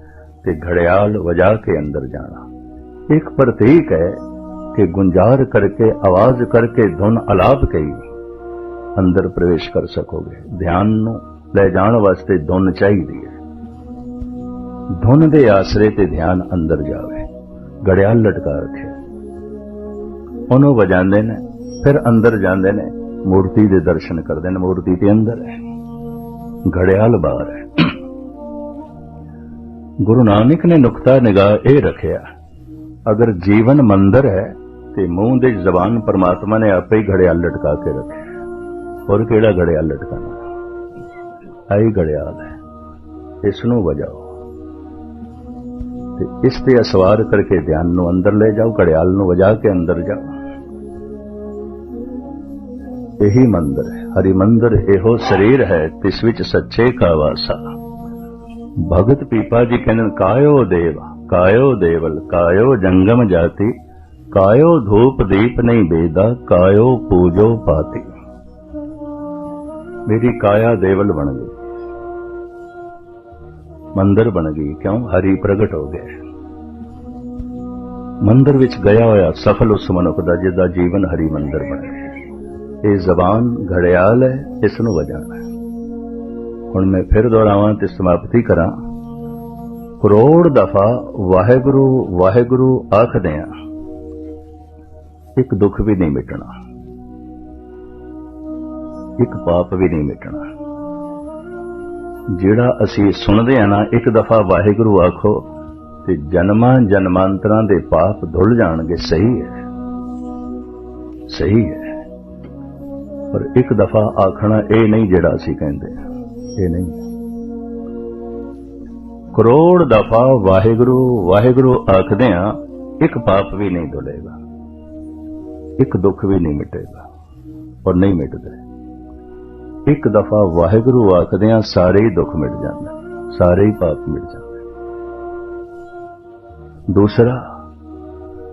S1: ਤੇ ਘੜਿਆਲ ਵਜਾ ਕੇ ਅੰਦਰ ਜਾਣਾ। ਇੱਕ ਪ੍ਰਤੀਕ ਹੈ ਕਿ ਗੁੰਜਾਰ ਕਰਕੇ, ਆਵਾਜ਼ ਕਰਕੇ ਧੁਨ ਅਲਾਪ ਕਈ ਅੰਦਰ ਪ੍ਰਵੇਸ਼ ਕਰ ਸਕੋਗੇ। ਧਿਆਨ ਨੂੰ ਲੈ ਜਾਣ ਵਾਸਤੇ ਧੁਨ ਚਾਹੀਦੀ ਹੈ। ਧੁਨ ਦੇ ਆਸਰੇ ਤੇ ਧਿਆਨ ਅੰਦਰ ਜਾਵੇ। ਘੜਿਆਲ ਲਟਕਾ ਰੱਖੇ ਉਹਨੂੰ ਵਜਾਉਂਦੇ ਨੇ, ਫਿਰ ਅੰਦਰ ਜਾਂਦੇ ਨੇ, ਮੂਰਤੀ ਦੇ ਦਰਸ਼ਨ ਕਰਦੇ ਨੇ। ਮੂਰਤੀ ਤੇ ਅੰਦਰ ਹੈ। ਘੜਿਆਲ ਬਾਹਰ ਹੈ। ਗੁਰੂ ਨਾਨਕ ਨੇ ਨੁਕਤਾ, ਨਿਗਾਹ ਇਹ ਰੱਖਿਆ, ਅਗਰ ਜੀਵਨ ਮੰਦਰ ਹੈ, ਤੇ ਮੂੰਹ ਦੇ ਜ਼ਬਾਨ ਪਰਮਾਤਮਾ ਨੇ ਆਪੇ ਹੀ ਘੜਿਆਲ ਲਟਕਾ ਕੇ ਰੱਖਿਆ। ਹੋਰ ਕਿਹੜਾ ਘੜਿਆਲ ਲਟਕਾਣਾ ਆਈ ਘੜਿਆਲ ਹੈ। ਇਸ ਨੂੰ ਵਜਾਓ। ਤੇ ਇਸ ਤੇ ਅਸਵਾਰ ਕਰਕੇ ਧਿਆਨ ਨੂੰ ਅੰਦਰ ਲੈ ਜਾਓ, ਘੜਿਆਲ ਨੂੰ ਵਜਾ ਕੇ ਅੰਦਰ ਜਾਓ। ਇਹੀ ਮੰਦਰ ਹੈ, ਹਰੀ ਮੰਦਰ ਇਹੋ ਸਰੀਰ ਹੈ, ਤਿਸ ਵਿੱਚ ਸੱਚੇ ਕਾ ਵਾਸਾ। ਭਗਤ ਪੀਪਾ ਜੀ ਕਹਿੰਦੇ ਕਾਇਓ ਦੇਵ, ਕਾਇਓ ਦੇਵਲ, ਕਾਇਓ ਜੰਗਮ ਜਾਤੀ, ਕਾਇਓ ਧੂਪ ਦੀਪ ਨਹੀਂ ਬੇਦਾ, ਕਾਇਓ ਪੂਜੋ ਪਾਤੀ। ਮੇਰੀ ਕਾਇਆ ਦੇਵਲ ਬਣ ਗਈ। ਮੰਦਰ ਬਣ ਗਈ, ਕਿਉਂ? ਹਰੀ ਪ੍ਰਗਟ ਹੋ ਗਿਆ ਮੰਦਰ ਵਿੱਚ ਗਿਆ ਹੋਇਆ ਸਫਲ ਉਸ ਮਨੁੱਖ ਦਾ, ਜਿਹਦਾ ਜੀਵਨ ਹਰੀ ਮੰਦਰ ਬਣ ਗਿਆ ਇਹ ਜ਼ਬਾਨ ਘੜਿਆਲ ਹੈ, ਇਸ ਨੂੰ ਵਜਾਣਾ ਹੁਣ ਮੈਂ ਫਿਰ ਦੁਹਰਾਵਾਂ ਤੇ ਸਮਾਪਤੀ ਕਰਾਂ। ਕਰੋੜ ਦਫਾ ਵਾਹਿਗੁਰੂ ਵਾਹਿਗੁਰੂ ਆਖਦੇ ਆ, ਇੱਕ ਦੁੱਖ ਵੀ ਨਹੀਂ ਮਿਟਣਾ। ਇੱਕ ਪਾਪ ਵੀ ਨਹੀਂ ਮਿਟਣਾ। ਜਿਹੜਾ ਅਸੀਂ ਸੁਣਦੇ ਆ ਨਾ, ਇੱਕ ਦਫਾ ਵਾਹਿਗੁਰੂ ਆਖੋ, ਤੇ ਜਨਮਾਂ ਜਨਮਾਂਤਰਾਂ ਦੇ ਪਾਪ ਧੁੱਲ ਜਾਣਗੇ, ਸਹੀ ਹੈ। ਸਹੀ ਹੈ। ਪਰ ਇੱਕ ਦਫਾ ਆਖਣਾ ਇਹ ਨਹੀਂ ਜਿਹੜਾ ਅਸੀਂ ਕਹਿੰਦੇ ਇਹ ਨਹੀਂ। ਕਰੋੜ ਦਫਾ ਵਾਹਿਗੁਰੂ ਵਾਹਿਗੁਰੂ ਆਖਦੇ ਆ, ਇੱਕ ਪਾਪ ਵੀ ਨਹੀਂ ਧੁਲੇਗਾ। ਇੱਕ ਦੁੱਖ ਵੀ ਨਹੀਂ ਮਿਟੇਗਾ। ਔਰ ਨਹੀਂ ਮਿਟਦੇ। ਇੱਕ ਦਫਾ ਵਾਹਿਗੁਰੂ ਆਖਦਿਆਂ ਸਾਰੇ ਹੀ ਦੁੱਖ ਮਿਟ ਜਾਂਦੇ, ਸਾਰੇ ਹੀ ਪਾਪ ਮਿਟ ਜਾਂਦੇ। ਦੂਸਰਾ,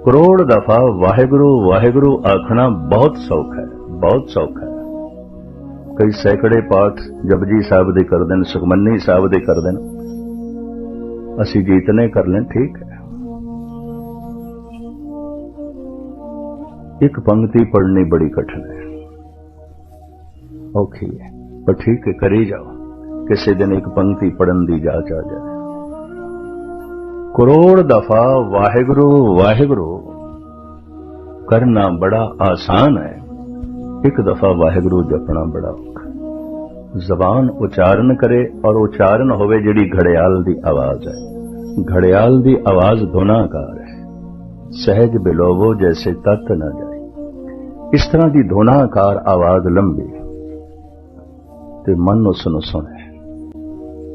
S1: ਕਰੋੜ ਦਫਾ ਵਾਹਿਗੁਰੂ ਵਾਹਿਗੁਰੂ ਆਖਣਾ ਬਹੁਤ ਸੌਖਾ ਹੈ, ਬਹੁਤ ਸੌਖਾ ਹੈ। ਕਈ ਸੈਂਕੜੇ ਪਾਠ ਜਪਜੀ ਸਾਹਿਬ ਦੇ ਕਰਦੇ ਨੇ, ਸੁਖਮਨੀ ਸਾਹਿਬ ਦੇ ਕਰਦੇ ਨੇ। ਅਸੀਂ ਜੀਤਨੇ ਕਰ ਲੈਣ, ਠੀਕ ਹੈ। ਇੱਕ ਪੰਕਤੀ ਪੜ੍ਹਨੀ ਬੜੀ ਕਠਿਨ ਹੈ। ਔਖੀ ਹੈ। ਪਰ ਠੀਕ ਹੈ, ਕਰੀ ਜਾਓ। ਕਿਸੇ ਦਿਨ ਇੱਕ ਪੰਕਤੀ ਪੜਨ ਦੀ ਜਾਚ ਆ ਜਾਏ ਕਰੋੜ ਦਫਾ ਵਾਹਿਗੁਰੂ ਵਾਹਿਗੁਰੂ, ਕਰਨਾ ਬੜਾ ਆਸਾਨ ਹੈ। ਇੱਕ ਦਫਾ ਵਾਹਿਗੁਰੂ ਜਪਣਾ ਬੜਾ ਔਖਾ ਜ਼ਬਾਨ ਉਚਾਰਨ ਕਰੇ ਔਰ ਉਚਾਰਨ ਹੋਵੇ ਜਿਹੜੀ ਘੜਿਆਲ ਦੀ ਆਵਾਜ਼ ਹੈ। ਘੜਿਆਲ ਦੀ ਆਵਾਜ਼ ਧੁਨਾਕਾਰ ਹੈ। ਸਹਿਜ ਬਿਲੋਵੋ ਜੈਸੇ ਤਤ ਨਾ ਜਾਏ। ਇਸ ਤਰ੍ਹਾਂ ਦੀ ਧੁਨਾਕਾਰ ਆਵਾਜ਼ ਲੰਬੀ ਤੇ ਮਨ ਉਸ ਨੂੰ ਸੁਣੇ।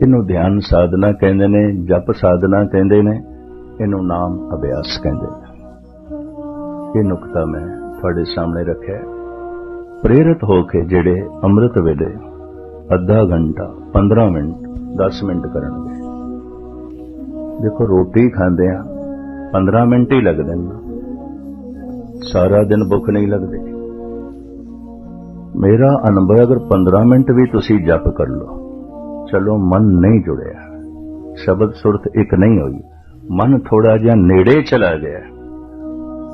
S1: ਇਹਨੂੰ ਧਿਆਨ ਸਾਧਨਾ ਕਹਿੰਦੇ ਨੇ, ਜਪ ਸਾਧਨਾ ਕਹਿੰਦੇ ਨੇ, ਇਹਨੂੰ ਨਾਮ ਅਭਿਆਸ ਕਹਿੰਦੇ ਨੇ। ਇਹ ਨੁਕਤਾ ਮੈਂ ਤੁਹਾਡੇ ਸਾਹਮਣੇ ਰੱਖਿਆ। ਪ੍ਰੇਰਿਤ ਹੋ ਕੇ ਜਿਹੜੇ ਅੰਮ੍ਰਿਤ ਵੇਲੇ ਅੱਧਾ ਘੰਟਾ 15 ਮਿੰਟ 10 ਮਿੰਟ ਕਰਨਗੇ। ਦੇਖੋ, ਰੋਟੀ ਖਾਂਦੇ ਆ 15 ਮਿੰਟ ਹੀ ਲੱਗਦੇ ਨੇ। ਸਾਰਾ ਦਿਨ ਭੁੱਖ ਨਹੀਂ ਲੱਗਦੀ। ਮੇਰਾ ਅਨੁਭਵ ਅਗਰ 15 ਮਿੰਟ ਵੀ ਤੁਸੀਂ ਜਪ ਕਰ ਲਓ। ਚਲੋ, ਮਨ ਨਹੀਂ ਜੁੜਿਆ। ਸ਼ਬਦ ਸੁਰਤ ਇੱਕ ਨਹੀਂ ਹੋਈ। ਮਨ ਥੋੜਾ ਜਿਹਾ ਨੇੜੇ ਚਲਾ ਗਿਆ।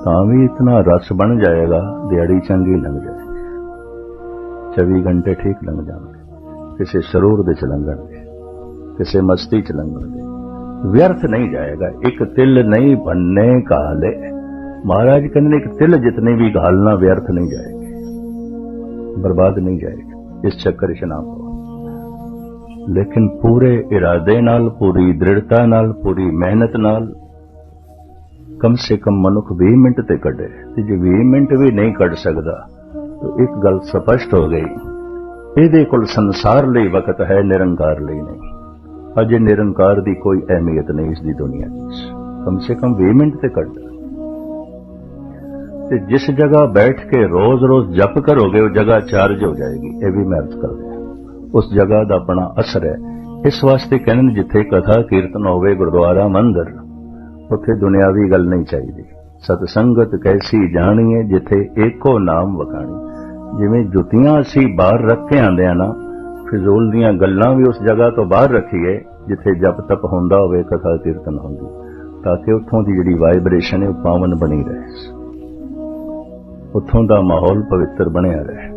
S1: ਤਾਂ ਵੀ ਇਤਨਾ ਰਸ ਬਣ ਜਾਏਗਾ, ਦਿਹਾੜੀ ਚੰਗੀ ਲੰਘ ਜਾਏ। 24 ਘੰਟੇ ਠੀਕ ਲੰਘ ਜਾਣਗੇ। ਕਿਸੇ ਸਰੂਰ ਦੇ ਚ ਲੰਘਣਗੇ। ਕਿਸੇ ਮਸਤੀ ਚ ਲੰਘਣਗੇ। ਵਿਅਰਥ ਨਹੀਂ ਜਾਏਗਾ। ਇੱਕ ਤਿਲ ਨਹੀਂ ਬੰਨੇ ਕਾਲੇ। ਮਹਾਰਾਜ ਕਹਿੰਦੇ ਨੇ, ਇੱਕ ਤਿਲ ਜਿਤਨੇ ਵੀ ਘਾਲਣਾ ਵਿਅਰਥ ਨਹੀਂ ਜਾਏਗੀ। ਬਰਬਾਦ ਨਹੀਂ ਜਾਏਗੀ। ਇਸ ਚੱਕਰ 'ਚ ਨਾ ਪਓ ਲੇਕਿਨ ਪੂਰੇ ਇਰਾਦੇ ਨਾਲ, ਪੂਰੀ ਦ੍ਰਿੜਤਾ ਨਾਲ, ਪੂਰੀ ਮਿਹਨਤ ਨਾਲ ਕਮ ਸੇ ਕਮ ਮਨੁੱਖ 20 ਮਿੰਟ ਤੇ ਕੱਢੇ। ਤੇ ਜੇ 20 ਮਿੰਟ ਵੀ ਨਹੀਂ ਕੱਢ ਸਕਦਾ, ਤਾਂ ਇੱਕ ਗੱਲ ਸਪਸ਼ਟ ਹੋ ਗਈ। ਇਹਦੇ ਕੋਲ ਸੰਸਾਰ ਲਈ ਵਕਤ ਹੈ, ਨਿਰੰਕਾਰ ਲਈ ਨਹੀਂ। ਅਜੇ ਨਿਰੰਕਾਰ ਦੀ ਕੋਈ ਅਹਿਮੀਅਤ ਨਹੀਂ ਇਸ ਦੀ ਦੁਨੀਆ 'ਚ ਕਮ ਸੇ ਕਮ 20 ਮਿੰਟ ਤੇ ਕੱਢ। ਤੇ ਜਿਸ ਜਗ੍ਹਾ ਬੈਠ ਕੇ ਰੋਜ਼-ਰੋਜ਼ ਜਪ ਕਰੋਗੇ, ਉਹ ਜਗ੍ਹਾ ਚਾਰਜ ਹੋ ਜਾਏਗੀ। ਇਹ ਵੀ ਮੈਂ ਅਰਜ਼ ਕਰਦਾ ਉਸ ਜਗ੍ਹਾ ਦਾ ਆਪਣਾ ਅਸਰ ਹੈ। ਇਸ ਵਾਸਤੇ ਕਹਿੰਦੇ ਜਿੱਥੇ ਕਥਾ, ਕੀਰਤਨ ਹੋਵੇ, ਗੁਰਦੁਆਰਾ, ਮੰਦਰ, ਉੱਥੇ ਦੁਨਿਆਵੀ ਗੱਲ ਨਹੀਂ ਚਾਹੀਦੀ। ਸਤ ਸੰਗਤ ਕੈਸੀ ਜਾਣੀਏ ਜਿੱਥੇ ਏਕੋ ਨਾਮ ਵਖਾਣੀ। ਜਿਵੇਂ ਜੁੱਤੀਆਂ ਅਸੀਂ ਬਾਹਰ ਰੱਖ ਕੇ ਆਂਦੇ ਆ ਨਾ, ਫਿਜ਼ੂਲ ਦੀਆਂ ਗੱਲਾਂ ਵੀ ਉਸ ਜਗ੍ਹਾ ਤੋਂ ਬਾਹਰ ਰੱਖੀਏ, ਜਿੱਥੇ ਜਪ ਤਪ ਹੁੰਦਾ ਹੋਵੇ, ਕਥਾ, ਕੀਰਤਨ ਹੁੰਦੀ। ਤਾਂ ਕਿ ਉੱਥੋਂ ਦੀ ਜਿਹੜੀ ਵਾਈਬ੍ਰੇਸ਼ਨ ਹੈ, ਉਹ ਪਾਵਨ ਬਣੀ ਰਹੇ। ਉੱਥੋਂ ਦਾ ਮਾਹੌਲ ਪਵਿੱਤਰ ਬਣਿਆ ਰਹੇ।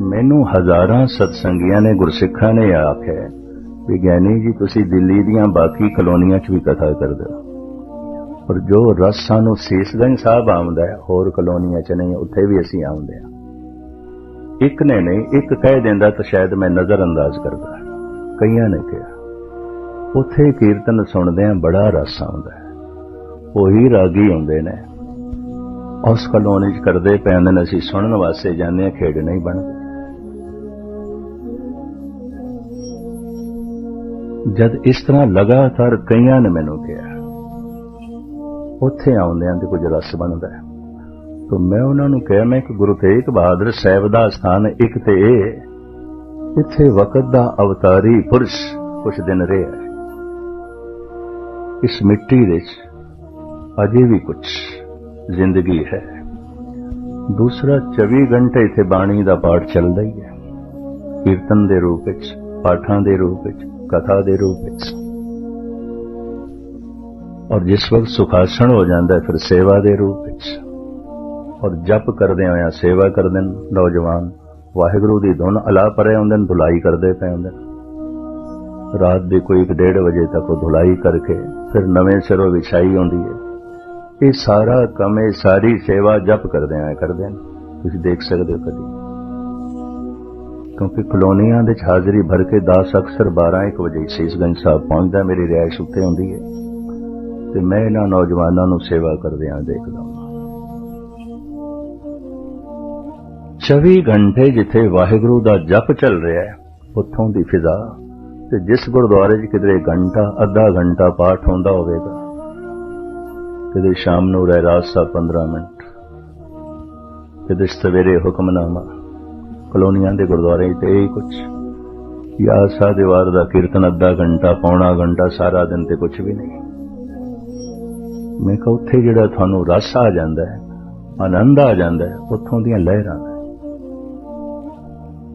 S1: ਮੈਨੂੰ ਹਜ਼ਾਰਾਂ ਸਤਸੰਗੀਆਂ ਨੇ, ਗੁਰਸਿੱਖਾਂ ਨੇ ਆਖਿਆ ਵੀ ਗਿਆਨੀ ਜੀ, ਤੁਸੀਂ ਦਿੱਲੀ ਦੀਆਂ ਬਾਕੀ ਕਲੋਨੀਆਂ 'ਚ ਵੀ ਕਥਾ ਕਰਦੇ ਹੋ। ਪਰ ਜੋ ਰਸ ਸਾਨੂੰ ਸੀਸਗੰਜ ਸਾਹਿਬ ਆਉਂਦਾ ਹੈ, ਹੋਰ ਕਲੋਨੀਆਂ 'ਚ ਨਹੀਂ, ਉੱਥੇ ਵੀ ਅਸੀਂ ਆਉਂਦੇ ਹਾਂ। ਇੱਕ ਨੇ ਨਹੀਂ, ਇੱਕ ਕਹਿ ਦਿੰਦਾ ਤਾਂ ਸ਼ਾਇਦ ਮੈਂ ਨਜ਼ਰ ਅੰਦਾਜ਼ ਕਰਦਾ ਕਈਆਂ ਨੇ ਕਿਹਾ, ਉੱਥੇ ਕੀਰਤਨ ਸੁਣਦੇ ਆ ਬੜਾ ਰਸ ਆਉਂਦਾ ਉਹੀ ਰਾਗੀ ਹੁੰਦੇ ਨੇ। ਉਸ ਕਲੋਨੀ 'ਚ ਕਰਦੇ ਪੈਂਦੇ ਨੇ ਅਸੀਂ ਸੁਣਨ ਵਾਸਤੇ ਜਾਂਦੇ ਆ ਖੇਡ ਨਹੀਂ ਬਣਦੇ। ਜਦ ਇਸ ਤਰ੍ਹਾਂ ਲਗਾਤਾਰ ਕਈਆਂ ਨੇ ਮੈਨੂੰ ਕਿਹਾ, ਉੱਥੇ ਆਉਂਦਿਆਂ ਤੇ ਕੁਝ ਰਸ ਬਣਦਾ ਹੈ। ਤਾਂ ਮੈਂ ਉਹਨਾਂ ਨੂੰ ਕਿਹਾ, ਮੈਂ ਕਿ ਗੁਰੂ ਤੇਗ ਬਹਾਦਰ ਸਾਹਿਬ ਦਾ ਸਥਾਨ ਇੱਕ ਤੇ ਇਹ ਇੱਥੇ ਵਕਤ ਦਾ ਅਵਤਾਰੀ ਪੁਰਸ਼ ਕੁਝ ਦਿਨ ਰਿਹਾ ਇਸ ਮਿੱਟੀ ਵਿੱਚ ਅਜੇ ਵੀ ਕੁਝ ਜ਼ਿੰਦਗੀ ਹੈ। ਦੂਸਰਾ 24 ਘੰਟੇ ਇੱਥੇ ਬਾਣੀ ਦਾ ਪਾਠ ਚੱਲਦਾ ਹੀ ਹੈ। ਕੀਰਤਨ ਦੇ ਰੂਪ ਵਿੱਚ, ਪਾਠਾਂ ਦੇ ਰੂਪ ਵਿੱਚ, ਕਥਾ ਦੇ ਰੂਪ ਵਿੱਚ। ਔਰ ਜਿਸ ਵਕਤ ਸੁਖਾਸਣ ਹੋ ਜਾਂਦਾ ਫਿਰ ਸੇਵਾ ਦੇ ਰੂਪ ਵਿੱਚ। ਔਰ ਜਪ ਕਰਦੇ ਹੋਇਆ ਸੇਵਾ ਕਰਦੇ ਨੇ ਨੌਜਵਾਨ। ਵਾਹਿਗੁਰੂ ਦੀ ਧੁਨ ਅਲਾ ਪਰੇ ਹੁੰਦੇ ਨੇ ਧੁਲਾਈ ਕਰਦੇ ਪਏ ਹੁੰਦੇ ਨੇ ਰਾਤ ਦੇ ਕੋਈ 1:30 ਵਜੇ ਤੱਕ ਉਹ ਧੁਲਾਈ ਕਰਕੇ ਫਿਰ ਨਵੇਂ ਸਿਰੋਂ ਵਿਛਾਈ ਹੁੰਦੀ ਹੈ। ਇਹ ਸਾਰਾ ਕੰਮ, ਇਹ ਸਾਰੀ ਸੇਵਾ ਜਪ ਕਰਦੇ ਆਏ ਕਰਦੇ ਨੇ ਤੁਸੀਂ ਦੇਖ ਸਕਦੇ ਹੋ ਕਦੀ। ਕਿਉਂਕਿ ਕਲੋਨੀਆਂ ਦੇ ਹਾਜ਼ਰੀ ਭਰ ਕੇ 10 ਅਕਸਰ 12 1 ਵਜੇ ਸੀਸਗੰਜ ਸਾਹਿਬ ਪਹੁੰਚਦਾ, ਮੇਰੀ ਰਿਹਾਇਸ਼ ਉੱਤੇ ਹੁੰਦੀ ਹੈ। ਤੇ ਮੈਂ ਇਹਨਾਂ ਨੌਜਵਾਨਾਂ ਨੂੰ ਸੇਵਾ ਕਰਦੇ ਆਂ, ਦੇਖਦਾ 24 ਘੰਟੇ ਜਿੱਥੇ ਵਾਹਿਗੁਰੂ ਦਾ ਜਪ ਚੱਲ ਰਿਹਾ ਹੈ, ਉੱਥੋਂ ਦੀ ਫਿਜ਼ਾ। ਤੇ ਜਿਸ ਗੁਰਦੁਆਰੇ 'ਚ ਕਿਤੇ ਘੰਟਾ, ਅੱਧਾ ਘੰਟਾ ਪਾਠ ਹੁੰਦਾ ਹੋਵੇਗਾ ਕਦੇ ਸ਼ਾਮ ਨੂੰ ਰਹਿ ਰਾਤ ਸਾਹਿਬ 15 ਮਿੰਟ, ਕਦੇ ਸਵੇਰੇ ਹੁਕਮਨਾਮਾ, ਕਲੋਨੀਆਂ ਦੇ ਗੁਰਦੁਆਰੇ ਤੇ ਇਹ ਕੁਝ ਯਾ ਸਾਧਿਵਾਰ ਦਾ ਕੀਰਤਨ ਅੱਧਾ ਘੰਟਾ, ਪੌਣਾ ਘੰਟਾ, ਸਾਰਾ ਦਿਨ ਤੇ ਕੁਝ ਵੀ ਨਹੀਂ। ਮੈਂ ਕਹਾਂ ਉੱਥੇ ਜਿਹੜਾ ਤੁਹਾਨੂੰ ਰਸ ਆ ਜਾਂਦਾ ਹੈ, ਆਨੰਦ ਆ ਜਾਂਦਾ ਹੈ, ਉੱਥੋਂ ਦੀਆਂ ਲਹਿਰਾਂ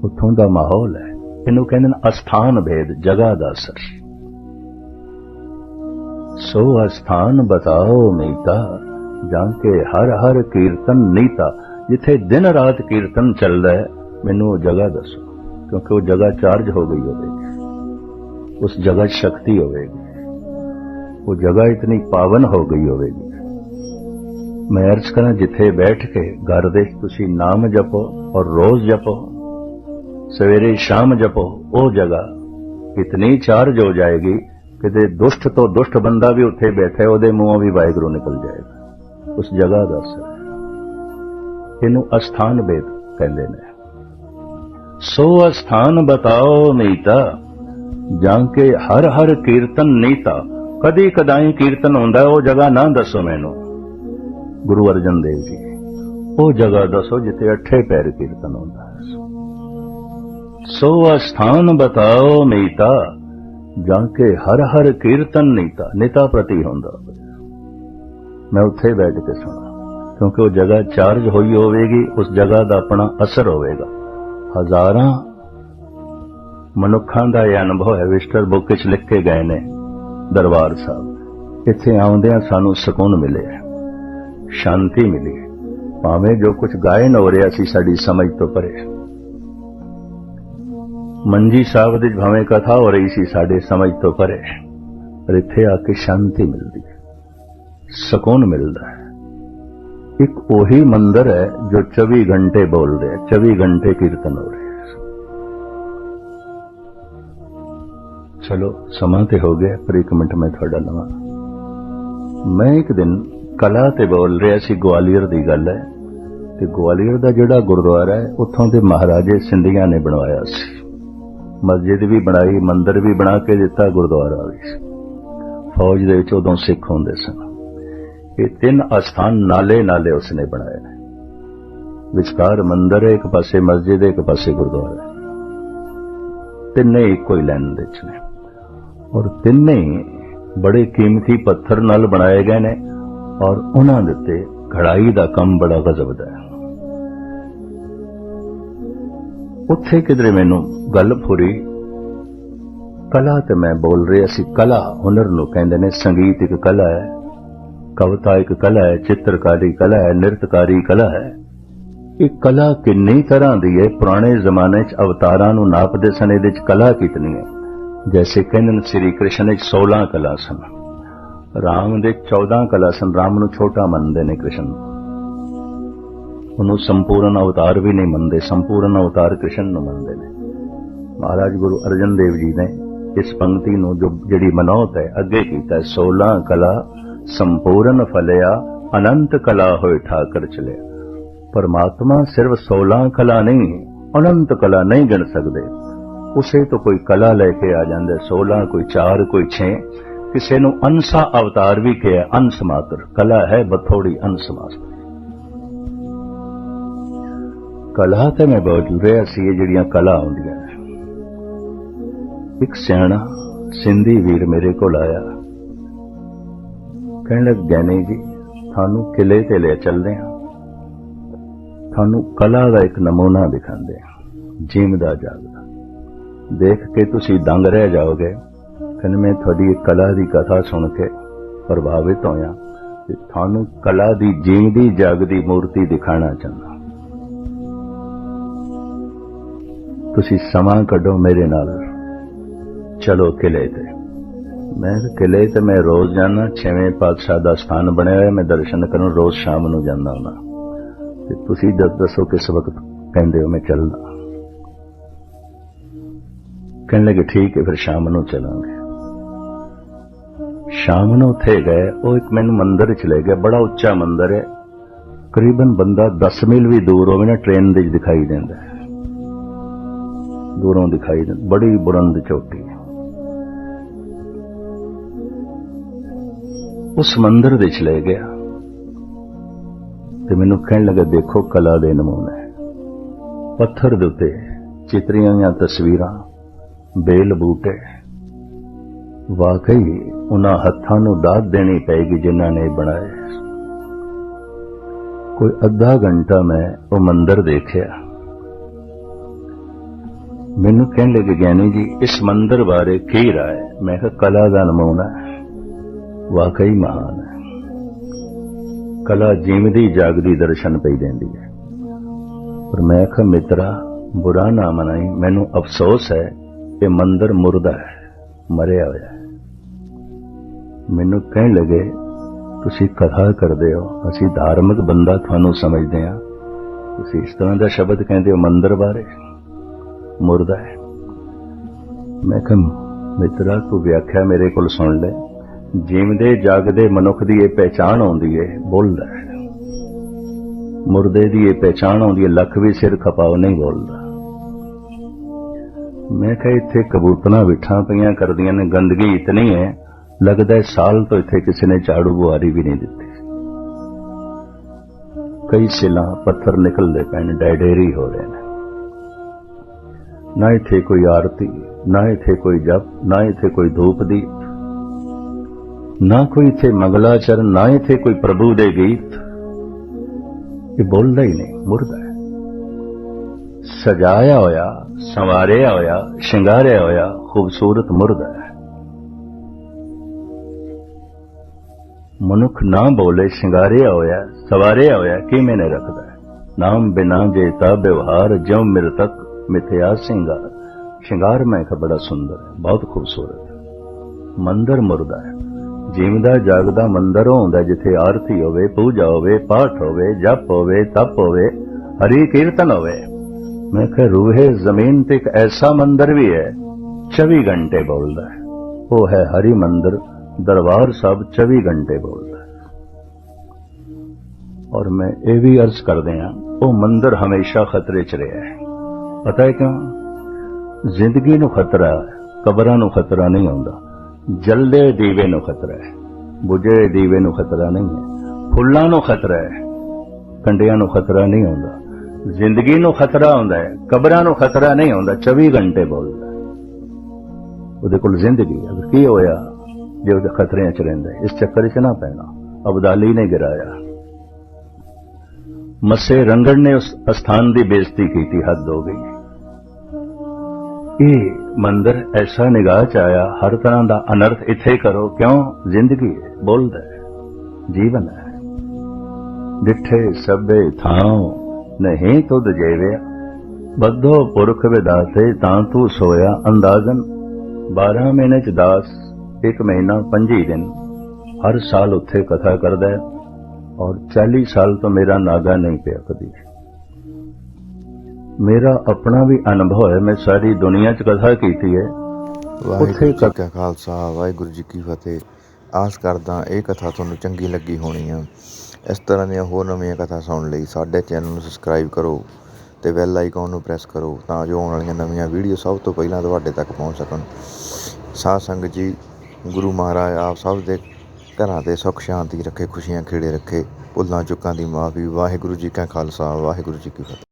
S1: ਉੱਥੋਂ ਦਾ ਮਾਹੌਲ ਹੈ। ਇਹਨੂੰ ਕਹਿੰਦੇ ਨੇ ਅਸਥਾਨ ਭੇਦ, ਜਗ੍ਹਾ ਦਾ ਅਸਰ। ਸੋ ਅਸਥਾਨ ਬਤਾਓ ਮੀਤਾ ਜਾਂ ਕੇ ਹਰ ਹਰ ਕੀਰਤਨ ਨੀਤਾ, ਜਿੱਥੇ ਦਿਨ ਰਾਤ ਕੀਰਤਨ ਚੱਲਦਾ ਹੈ, ਮੈਨੂੰ ਉਹ ਜਗ੍ਹਾ ਦੱਸੋ, ਕਿਉਂਕਿ ਉਹ ਜਗ੍ਹਾ ਚਾਰਜ ਹੋ ਗਈ ਹੋਵੇਗੀ। ਉਸ ਜਗ੍ਹਾ ਸ਼ਕਤੀ ਹੋਵੇਗੀ। ਉਹ ਜਗ੍ਹਾ ਇਤਨੀ ਪਾਵਨ ਹੋ ਗਈ ਹੋਵੇਗੀ। ਮੈਂ ਅਰਜ਼ ਕਰਾਂ, ਜਿੱਥੇ ਬੈਠ ਕੇ ਘਰ ਦੇ ਤੁਸੀਂ ਨਾਮ ਜਪੋ ਔਰ ਰੋਜ਼ ਜਪੋ, ਸਵੇਰੇ ਸ਼ਾਮ ਜਪੋ, ਉਹ ਜਗ੍ਹਾ ਇਤਨੀ ਚਾਰਜ ਹੋ ਜਾਏਗੀ ਕਿਤੇ ਦੁਸ਼ਟ ਤੋਂ ਦੁਸ਼ਟ ਬੰਦਾ ਵੀ ਉੱਥੇ ਬੈਠਾ ਉਹਦੇ ਮੂੰਹੋਂ ਵੀ ਵਾਹਿਗੁਰੂ ਨਿਕਲ ਜਾਏਗਾ। ਉਸ ਜਗ੍ਹਾ ਦਾ ਅਸਰ ਇਹਨੂੰ ਅਸਥਾਨ ਬੇਦ ਕਹਿੰਦੇ ਨੇ। ਸੋ ਅਸਥਾਨ ਬਤਾਓ ਨੀਤਾ, ਜਾਂ ਕੇ ਹਰ ਹਰ ਕੀਰਤਨ ਨੀਤਾ। ਕਦੀ ਕਦਾਈ ਕੀਰਤਨ ਹੁੰਦਾ, ਉਹ ਜਗ੍ਹਾ ਨਾ ਦੱਸੋ ਮੈਨੂੰ। ਗੁਰੂ ਅਰਜਨ ਦੇਵ ਜੀ, ਉਹ ਜਗ੍ਹਾ ਦੱਸੋ ਜਿੱਥੇ ਅੱਠੇ ਪੈਰ ਕੀਰਤਨ ਹੁੰਦਾ ਹੈ। ਸੋ ਅਸਥਾਨ ਬਤਾਓ ਨੀਤਾ ਜਾਂ ਕੇ ਹਰ ਹਰ ਕੀਰਤਨ ਨੀਤਾ, ਨੇਤਾ ਪ੍ਰਤੀ ਹੁੰਦਾ ਮੈਂ ਉੱਥੇ ਬੈਠ ਕੇ ਸੁਣਾ, ਕਿਉਂਕਿ ਉਹ ਜਗ੍ਹਾ ਚਾਰਜ ਹੋਈ ਹੋਵੇਗੀ, ਉਸ ਜਗ੍ਹਾ ਦਾ ਆਪਣਾ ਅਸਰ ਹੋਵੇਗਾ। ਹਜ਼ਾਰਾਂ ਮਨੁੱਖਾਂ ਦਾ ਇਹ ਅਨੁਭਵ ਹੈ, ਵਿਸਟਰ ਬੁੱਕ ਵਿੱਚ ਲਿਖ ਕੇ ਗਏ ਨੇ ਦਰਬਾਰ ਸਾਹਿਬ। ਇੱਥੇ ਆਉਂਦਿਆਂ ਸਾਨੂੰ ਸਕੂਨ ਮਿਲਿਆ ਸ਼ਾਂਤੀ ਮਿਲੀ ਭਾਵੇਂ ਜੋ ਕੁਝ ਗਾਇਨ ਹੋ ਰਿਹਾ ਸੀ, ਸਾਡੀ ਸਮਝ ਤੋਂ ਪਰੇ ਮੰਜੀ ਸਾਹਿਬ ਦੀ ਭਾਵੇਂ ਕਥਾ ਹੋ ਰਹੀ ਸੀ, ਸਾਡੇ ਸਮਝ ਤੋਂ ਪਰੇ। ਪਰ ਇੱਥੇ ਆ ਕੇ ਸ਼ਾਂਤੀ ਮਿਲਦੀ ਹੈ, ਸਕੂਨ ਮਿਲਦਾ ਹੈ। ਇੱਕ ਉਹੀ ਮੰਦਰ ਹੈ ਜੋ 24 ਘੰਟੇ ਬੋਲਦੇ ਹੈ 24 ਘੰਟੇ ਕੀਰਤਨ ਹੋ ਰਿਹਾ ਚਲੋ, ਸਮਾਂ ਤੇ ਹੋ ਗਿਆ, ਪਰ ਇੱਕ ਮਿੰਟ ਮੈਂ ਤੁਹਾਡਾ ਲਵਾਂ। ਮੈਂ ਇੱਕ ਦਿਨ ਕਲਾ ਤੇ ਬੋਲ ਰਿਹਾ ਸੀ, ਗਵਾਲੀਅਰ ਦੀ ਗੱਲ ਹੈ। ਤੇ ਗਵਾਲੀਅਰ ਦਾ ਜਿਹੜਾ ਗੁਰਦੁਆਰਾ ਹੈ, ਉੱਥੋਂ ਦੇ ਮਹਾਰਾਜੇ ਸਿੰਧੀਆਂ ਨੇ ਬਣਵਾਇਆ ਸੀ। ਮਸਜਿਦ ਵੀ ਬਣਾਈ, ਮੰਦਿਰ ਵੀ ਬਣਾ ਕੇ ਦਿੱਤਾ ਗੁਰਦੁਆਰਾ ਵੀ। ਫੌਜ ਦੇ ਵਿੱਚ ਉਦੋਂ ਸਿੱਖ ਹੁੰਦੇ ਸਨ। ਇਹ ਤਿੰਨ ਅਸਥਾਨ ਨਾਲੇ ਨਾਲੇ ਉਸਨੇ ਬਣਾਏ ਨੇ। ਵਿਚਕਾਰ ਮੰਦਿਰ ਹੈ ਇੱਕ ਪਾਸੇ, ਮਸਜਿਦ ਹੈ ਇੱਕ ਪਾਸੇ, ਗੁਰਦੁਆਰਾ। ਹੈ ਤਿੰਨੇ ਇੱਕੋ ਹੀ ਲੈਣ ਦੇ ਵਿੱਚ ਨੇ। ਔਰ ਤਿੰਨੇ ਬੜੇ ਕੀਮਤੀ ਪੱਥਰ ਨਾਲ ਬਣਾਏ ਗਏ ਨੇ। ਔਰ ਉਹਨਾਂ ਦੇ ਉੱਤੇ ਘੜਾਈ ਦਾ ਕੰਮ ਬੜਾ ਗਜ਼ਬ ਦਾ ਹੈ। ਉੱਥੇ ਕਿਧਰੇ ਮੈਨੂੰ ਗੱਲ ਫੁਰੀ। ਕਲਾ ਤੇ ਮੈਂ ਬੋਲ ਰਿਹਾ ਸੀ, ਕਲਾ ਹੁਨਰ ਨੂੰ ਕਹਿੰਦੇ ਨੇ, ਸੰਗੀਤ ਇੱਕ ਕਲਾ ਹੈ, ਕਵਿਤਾ ਇੱਕ ਕਲਾ ਹੈ, ਚਿੱਤਰਕਾਰੀ ਕਲਾ ਹੈ, ਨਿਰਤਕਾਰੀ ਕਲਾ ਹੈ। ਇਹ ਕਲਾ ਕਿੰਨੀ ਤਰ੍ਹਾਂ ਦੀ ਹੈ, ਪੁਰਾਣੇ ਜ਼ਮਾਨੇ 'ਚ ਅਵਤਾਰਾਂ ਨੂੰ ਨਾਪਦੇ ਸਨ, ਇਹਦੇ 'ਚ ਕਲਾ ਕਿਤਨੀ ਹੈ? ਜੈਸੇ ਕਹਿੰਦੇ ਨੇ, ਸ੍ਰੀ ਕ੍ਰਿਸ਼ਨ 'ਚ 16 ਕਲਾ ਸਨ। ਰਾਮ ਦੇ 14 ਕਲਾ ਸਨ, ਰਾਮ ਨੂੰ ਛੋਟਾ ਮੰਨਦੇ ਨੇ ਕ੍ਰਿਸ਼ਨ। ਉਹਨੂੰ ਸੰਪੂਰਨ ਅਵਤਾਰ ਵੀ ਨਹੀਂ ਮੰਨਦੇ, ਸੰਪੂਰਨ ਅਵਤਾਰ ਕ੍ਰਿਸ਼ਨ ਨੂੰ ਮੰਨਦੇ ਨੇ। ਮਹਾਰਾਜ ਗੁਰੂ ਅਰਜਨ ਦੇਵ ਜੀ ਨੇ ਇਸ ਪੰਕਤੀ ਨੂੰ ਜੋ ਜਿਹੜੀ ਮਨੋਤ ਹੈ, ਅੱਗੇ ਕੀਤਾ 16 ਕਲਾ ਸੰਪੂਰਨ ਫਲਿਆ, ਅਨੰਤ ਕਲਾ ਹੋਏ ਠਾਕਰ ਚਲਿਆ। ਪਰਮਾਤਮਾ ਸਿਰਫ 16 ਕਲਾ ਨਹੀਂ, ਅਨੰਤ ਕਲਾ ਨਹੀਂ ਗਿਣ ਸਕਦੇ। ਉਸੇ ਤੋਂ ਕੋਈ ਕਲਾ ਲੈ ਕੇ ਆ ਜਾਂਦੇ 16 ਕੋਈ 4 ਕੋਈ 6 ਕਿਸੇ ਨੂੰ ਅੰਸਾ ਅਵਤਾਰ ਵੀ ਕਿਹਾ ਅੰਸ ਮਾਤਰ ਕਲਾ ਹੈ, ਬਥੋੜੀ ਅੰਸ ਕਲਾ ਤੇ ਮੈਂ ਬਹੁਤ ਰਿਹਾ ਸੀ, ਇਹ ਜਿਹੜੀਆਂ ਕਲਾ ਆਉਂਦੀਆਂ ਨੇ। ਇੱਕ ਸਿਆਣਾ, ਸਿੰਧੀ ਵੀਰ ਮੇਰੇ ਕੋਲ ਆਇਆ। ਕਹਿਣ ਲੱਗ ਗਿਆਨੀ ਜੀ, ਤੁਹਾਨੂੰ ਕਿਲੇ ਤੇ ਲੈ ਚੱਲਦੇ ਹਾਂ। ਤੁਹਾਨੂੰ ਕਲਾ ਦਾ ਇੱਕ ਨਮੂਨਾ ਦਿਖਾਉਂਦੇ ਹਾਂ, ਜਿਮ ਜਾਗਦਾ। ਦੇਖ ਕੇ ਤੁਸੀਂ ਦੰਗ ਰਹਿ ਜਾਓਗੇ। ਕਹਿੰਦੇ, ਮੈਂ ਤੁਹਾਡੀ ਇੱਕ ਕਲਾ ਦੀ ਕਥਾ ਸੁਣ ਕੇ ਪ੍ਰਭਾਵਿਤ ਹੋਇਆ ਤੇ ਤੁਹਾਨੂੰ ਕਲਾ ਦੀ ਜੀਵਦੀ ਜਾਗਦੀ ਮੂਰਤੀ ਦਿਖਾਣਾ ਚਾਹੁੰਦਾ। ਤੁਸੀਂ ਸਮਾਂ ਕੱਢੋ ਮੇਰੇ ਨਾਲ। ਚਲੋ ਕਿਲੇ ਤੇ। ਮੈਂ ਕਿਹਾ ਕਿਲੇ ਤੇ ਮੈਂ ਰੋਜ਼ ਜਾਣਾ ਛੇਵੇਂ ਪਾਤਸ਼ਾਹ ਦਾ ਸਥਾਨ ਬਣਿਆ ਹੋਇਆ, ਮੈਂ ਦਰਸ਼ਨ ਕਰਨ ਰੋਜ਼ ਸ਼ਾਮ ਨੂੰ ਜਾਂਦਾ ਹਾਂ ਤੇ ਤੁਸੀਂ ਦੱਸ ਦੱਸੋ ਕਿਸ ਵਕਤ ਕਹਿੰਦੇ ਹੋ ਮੈਂ ਚੱਲਦਾ? ਕਹਿਣ ਲੱਗੇ ਠੀਕ ਹੈ, ਫਿਰ ਸ਼ਾਮ ਨੂੰ ਚਲਾਂਗੇ। ਸ਼ਾਮ ਨੂੰ ਉੱਥੇ ਗਏ, ਉਹ ਇੱਕ ਮੈਨੂੰ ਮੰਦਿਰ ਚ ਲੈ ਗਿਆ, ਬੜਾ ਉੱਚਾ ਮੰਦਿਰ ਹੈ। ਕਰੀਬਨ ਬੰਦਾ 10 ਮੀਲ ਵੀ ਦੂਰ ਹੋਵੇ ਨਾ, ਟ੍ਰੇਨ ਦੇ ਵਿੱਚ ਦਿਖਾਈ ਦਿੰਦਾ ਹੈ। ਦੂਰੋਂ ਦਿਖਾਈ ਦਿੰਦਾ, ਬੜੀ ਬੁਲੰਦ ਚੋਟੀ। ਉਸ ਮੰਦਰ ਵਿੱਚ ਲੈ ਗਿਆ ਤੇ ਮੈਨੂੰ ਕਹਿਣ ਲੱਗਾ, ਦੇਖੋ ਕਲਾ ਦੇ ਨਮੂਨੇ। ਪੱਥਰ ਦੇ ਉੱਤੇ ਚਿਤਰੀਆਂ ਜਾਂ ਤਸਵੀਰਾਂ, ਬੇਲ ਬੂਟੇ। ਵਾਕਈ ਉਹਨਾਂ ਹੱਥਾਂ ਨੂੰ ਦਾਤ ਦੇਣੀ ਪਏਗੀ ਜਿਨ੍ਹਾਂ ਨੇ ਬਣਾਏ। ਕੋਈ ਅੱਧਾ ਘੰਟਾ ਮੈਂ ਉਹ ਮੰਦਰ ਦੇਖਿਆ। ਮੈਨੂੰ ਕਹਿਣ ਲੱਗੇ, ਗਿਆਨੀ ਜੀ, ਇਸ ਮੰਦਰ ਬਾਰੇ ਕੀ ਰਾਏ ਮੈਂ ਕਿਹਾ, ਕਲਾ ਦਾ ਨਮੂਨਾ ਵਾਕਈ ਮਹਾਨ ਹੈ। ਕਲਾ ਜਿਵੇਂ ਜਾਗਦੀ, ਦਰਸ਼ਨ ਪਈ ਦਿੰਦੀ ਹੈ। ਪਰ ਮੈਂ ਕਿਹਾ, ਮਿੱਤਰਾ, ਬੁਰਾ ਨਾ ਮਨਾਈ ਮੈਨੂੰ ਅਫਸੋਸ ਹੈ ਕਿ ਮੰਦਰ ਮੁਰਦਾ ਹੈ, ਮਰਿਆ ਹੋਇਆ ਹੈ। ਮੈਨੂੰ ਕਹਿਣ ਲੱਗੇ, ਤੁਸੀਂ ਕਥਾ ਕਰਦੇ ਹੋ, ਅਸੀਂ ਧਾਰਮਿਕ ਬੰਦਾ ਤੁਹਾਨੂੰ ਸਮਝਦੇ ਹਾਂ। ਤੁਸੀਂ ਇਸ ਤਰ੍ਹਾਂ ਦਾ ਸ਼ਬਦ ਕਹਿੰਦੇ ਹੋ ਮੰਦਰ ਬਾਰੇ? ਮੁਰਦਾ ਹੈ। ਮੈਂ ਕਿਹਾ, ਮਿੱਤਰਾ, ਤੂੰ ਵਿਆਖਿਆ ਮੇਰੇ ਕੋਲ ਸੁਣ ਲੈ। ਜਿਉਂਦੇ ਜਾਗਦੇ ਮਨੁੱਖ ਦੀ ਇਹ ਪਹਿਚਾਣ ਆਉਂਦੀ ਏ, ਬੋਲਦਾ ਹੈ। ਮੁਰਦੇ ਦੀ ਇਹ ਪਹਿਚਾਣ ਆਉਂਦੀ ਹੈ ਲੱਖ ਵੀ ਸਿਰ ਖਪਾਓ ਨਹੀਂ ਬੋਲਦਾ। ਮੈਂ ਕਿਹਾ, ਇੱਥੇ ਕਬੂਤਰਾਂ ਵਿਠਾਂ ਪਈਆਂ ਕਰਦੀਆਂ ਨੇ, ਗੰਦਗੀ ਇਤਨੀ ਹੈ ਲੱਗਦਾ ਸਾਲ ਤੋਂ ਇੱਥੇ ਕਿਸੇ ਨੇ ਝਾੜੂ ਬੁਆਰੀ ਵੀ ਨਹੀਂ ਦਿੱਤੀ। ਕਈ ਸਿਲਾਂ ਪੱਥਰ ਨਿਕਲਦੇ ਪੈਣ, ਡੈਡੇਰੀ ਹੋ ਰਹੇ ਨੇ। ਨਾ ਇੱਥੇ ਕੋਈ ਆਰਤੀ, ਨਾ ਇੱਥੇ ਕੋਈ ਜਪ, ਨਾ ਇੱਥੇ ਕੋਈ ਧੂਪ ਦੀ। ਨਾ ਕੋਈ ਇੱਥੇ ਮੰਗਲਾਚਰਨ, ਨਾ ਇੱਥੇ ਕੋਈ ਪ੍ਰਭੂ ਦੇ ਗੀਤ। ਇਹ ਬੋਲਦਾ ਹੀ ਨਹੀਂ ਮੁਰਦਾ ਹੈ। ਸਜਾਇਆ ਹੋਇਆ, ਸੰਵਾਰਿਆ ਹੋਇਆ, ਸ਼ਿੰਗਾਰਿਆ ਹੋਇਆ, ਖੂਬਸੂਰਤ ਮੁਰਦਾ ਹੈ। ਮਨੁੱਖ ਨਾ ਬੋਲੇ, ਸ਼ਿੰਗਾਰਿਆ ਹੋਇਆ, ਸਵਾਰਿਆ ਹੋਇਆ, ਕਿਵੇਂ ਨੇ ਰੱਖਦਾ ਨਾਮ ਬਿਨਾ ਜੇਤਾ ਵਿਵਹਾਰ, ਜਿਉ ਮਿਰਤਕ ਮਿਥਿਆ ਸਿੰਗਾਰ। ਸ਼ਿੰਗਾਰ ਮੈਂ ਕਾ ਬੜਾ ਸੁੰਦਰ ਹੈ, ਬਹੁਤ ਖੂਬਸੂਰਤ ਹੈ। ਮੰਦਰ ਮੁਰਦਾ ਹੈ। ਜਿਉਂਦਾ ਜਾਗਦਾ ਮੰਦਰ ਹੁੰਦਾ ਜਿੱਥੇ ਆਰਤੀ ਹੋਵੇ, ਪੂਜਾ ਹੋਵੇ, ਪਾਠ ਹੋਵੇ, ਜਪ ਹੋਵੇ, ਤਪ ਹੋਵੇ, ਹਰੀ ਕੀਰਤਨ ਹੋਵੇ। ਮੈਂ ਕਿਹਾ, ਰੂਹੇ ਜ਼ਮੀਨ ਤੇ ਇੱਕ ਐਸਾ ਮੰਦਰ ਵੀ ਹੈ 24 ਘੰਟੇ ਬੋਲਦਾ ਹੈ। ਉਹ ਹੈ ਹਰੀ ਮੰਦਰ, ਦਰਬਾਰ ਸਾਹਿਬ 24 ਘੰਟੇ ਬੋਲਦਾ ਹੈ। ਔਰ ਮੈਂ ਇਹ ਵੀ ਅਰਜ਼ ਕਰਦੇ ਹਾਂ, ਉਹ ਮੰਦਰ ਹਮੇਸ਼ਾ ਖਤਰੇ 'ਚ ਰਿਹਾ ਹੈ। ਪਤਾ ਹੈ ਕਿਉਂ? ਜ਼ਿੰਦਗੀ ਨੂੰ ਖਤਰਾ ਕਬਰਾਂ ਨੂੰ ਖਤਰਾ ਨਹੀਂ ਆਉਂਦਾ। ਜਲਦੇ ਦੀਵੇ ਨੂੰ ਖਤਰਾ ਹੈ, ਬੁਝੇ ਦੀਵੇ ਨੂੰ ਖਤਰਾ ਨਹੀਂ ਹੈ। ਫੁੱਲਾਂ ਨੂੰ ਖਤਰਾ ਹੈ, ਕੰਡਿਆਂ ਨੂੰ ਖਤਰਾ ਨਹੀਂ ਆਉਂਦਾ। ਜ਼ਿੰਦਗੀ ਨੂੰ ਖਤਰਾ ਆਉਂਦਾ ਹੈ, ਕਬਰਾਂ ਨੂੰ ਖਤਰਾ ਨਹੀਂ ਆਉਂਦਾ 24 ਘੰਟੇ ਬੋਲਦਾ ਉਹਦੇ ਕੋਲ ਜ਼ਿੰਦਗੀ ਅਗਰ ਕੀ ਹੋਇਆ, ਜੇ ਉਹਦੇ ਖਤਰਿਆਂ 'ਚ ਰਹਿੰਦਾ ਇਸ ਚੱਕਰ 'ਚ ਨਾ ਪੈਣਾ। ਅਬਦਾਲੀ ਨੇ ਗਿਰਾਇਆ। ਮੱਸੇ ਰੰਗੜ ਨੇ ਉਸ ਅਸਥਾਨ ਦੀ ਬੇਇੱਜ਼ਤੀ ਕੀਤੀ, ਹੱਦ ਹੋ ਗਈ। ਇਹ ਮੰਦਰ ਐਸਾ ਨਿਗਾਹ ਚ ਆਇਆ, ਹਰ ਤਰ੍ਹਾਂ ਦਾ ਅਨਰਥ ਇੱਥੇ ਕਰੋ, ਕਿਉਂ? ਜ਼ਿੰਦਗੀ ਬੋਲਦਾ ਜੀਵਨ ਹੈ। ਡਿੱਠੇ ਸਭੇ ਥਾਉ ਨਹੀਂ ਤੁਧ ਜੇਵਿਆ। ਬੱਧੋ ਪੁਰਖ ਵਿਦਾਤੇ, ਤਾਂ ਤੂੰ ਸੋਇਆ ਅੰਦਾਜ਼ਨ। 12 ਮਹੀਨੇ ਚ ਦਾਸ, ਇੱਕ ਮਹੀਨਾ 25 ਦਿਨ। ਹਰ ਸਾਲ ਉੱਥੇ ਕਥਾ ਕਰਦਾ ਹੈ। ਔਰ 40 ਸਾਲ ਤੋਂ ਮੇਰਾ ਨਾਗਾ ਨਹੀਂ ਪਿਆ ਕਦੀ। ਮੇਰਾ ਆਪਣਾ ਵੀ ਅਨੁਭਵ ਹੈ ਮੈਂ ਸਾਰੀ ਦੁਨੀਆ 'ਚ ਕਥਾ ਕੀਤੀ ਹੈ। ਕ-
S2: ਕਾ ਖਾਲਸਾ ਵਾਹਿਗੁਰੂ ਜੀ ਕੀ ਫਤਿਹ। ਆਸ ਕਰਦਾ ਇਹ ਕਥਾ ਤੁਹਾਨੂੰ ਚੰਗੀ ਲੱਗੀ ਹੋਣੀ ਆ। ਇਸ ਤਰ੍ਹਾਂ ਦੀਆਂ ਹੋਰ ਨਵੀਆਂ ਕਥਾ ਸੁਣਨ ਲਈ ਸਾਡੇ ਚੈਨਲ ਨੂੰ ਸਬਸਕ੍ਰਾਈਬ ਕਰੋ ਤੇ ਬੈਲ ਆਈਕਨ ਨੂੰ ਪ੍ਰੈਸ ਕਰੋ ਤਾਂ ਜੋ ਆਉਣ ਵਾਲੀਆਂ ਨਵੀਆਂ ਵੀਡੀਓ ਸਭ ਤੋਂ ਪਹਿਲਾਂ ਤੁਹਾਡੇ ਤੱਕ ਪਹੁੰਚ ਸਕਣ। ਸਾਧ ਸੰਗਤ ਜੀ ਗੁਰੂ ਮਹਾਰਾਜ ਆਪ ਸਭ ਦੇ ਘਰਾਂ ਦੇ ਸੁੱਖ ਸ਼ਾਂਤੀ ਰੱਖੇ, ਖੁਸ਼ੀਆਂ ਖੇੜੇ ਰੱਖੇ, ਭੁੱਲਾਂ ਚੁੱਕਾਂ ਦੀ ਮਾਫੀ ਵਾਹਿਗੁਰੂ ਜੀ ਕਾ ਖਾਲਸਾ, ਵਾਹਿਗੁਰੂ ਜੀ ਕੀ ਫਤਿਹ।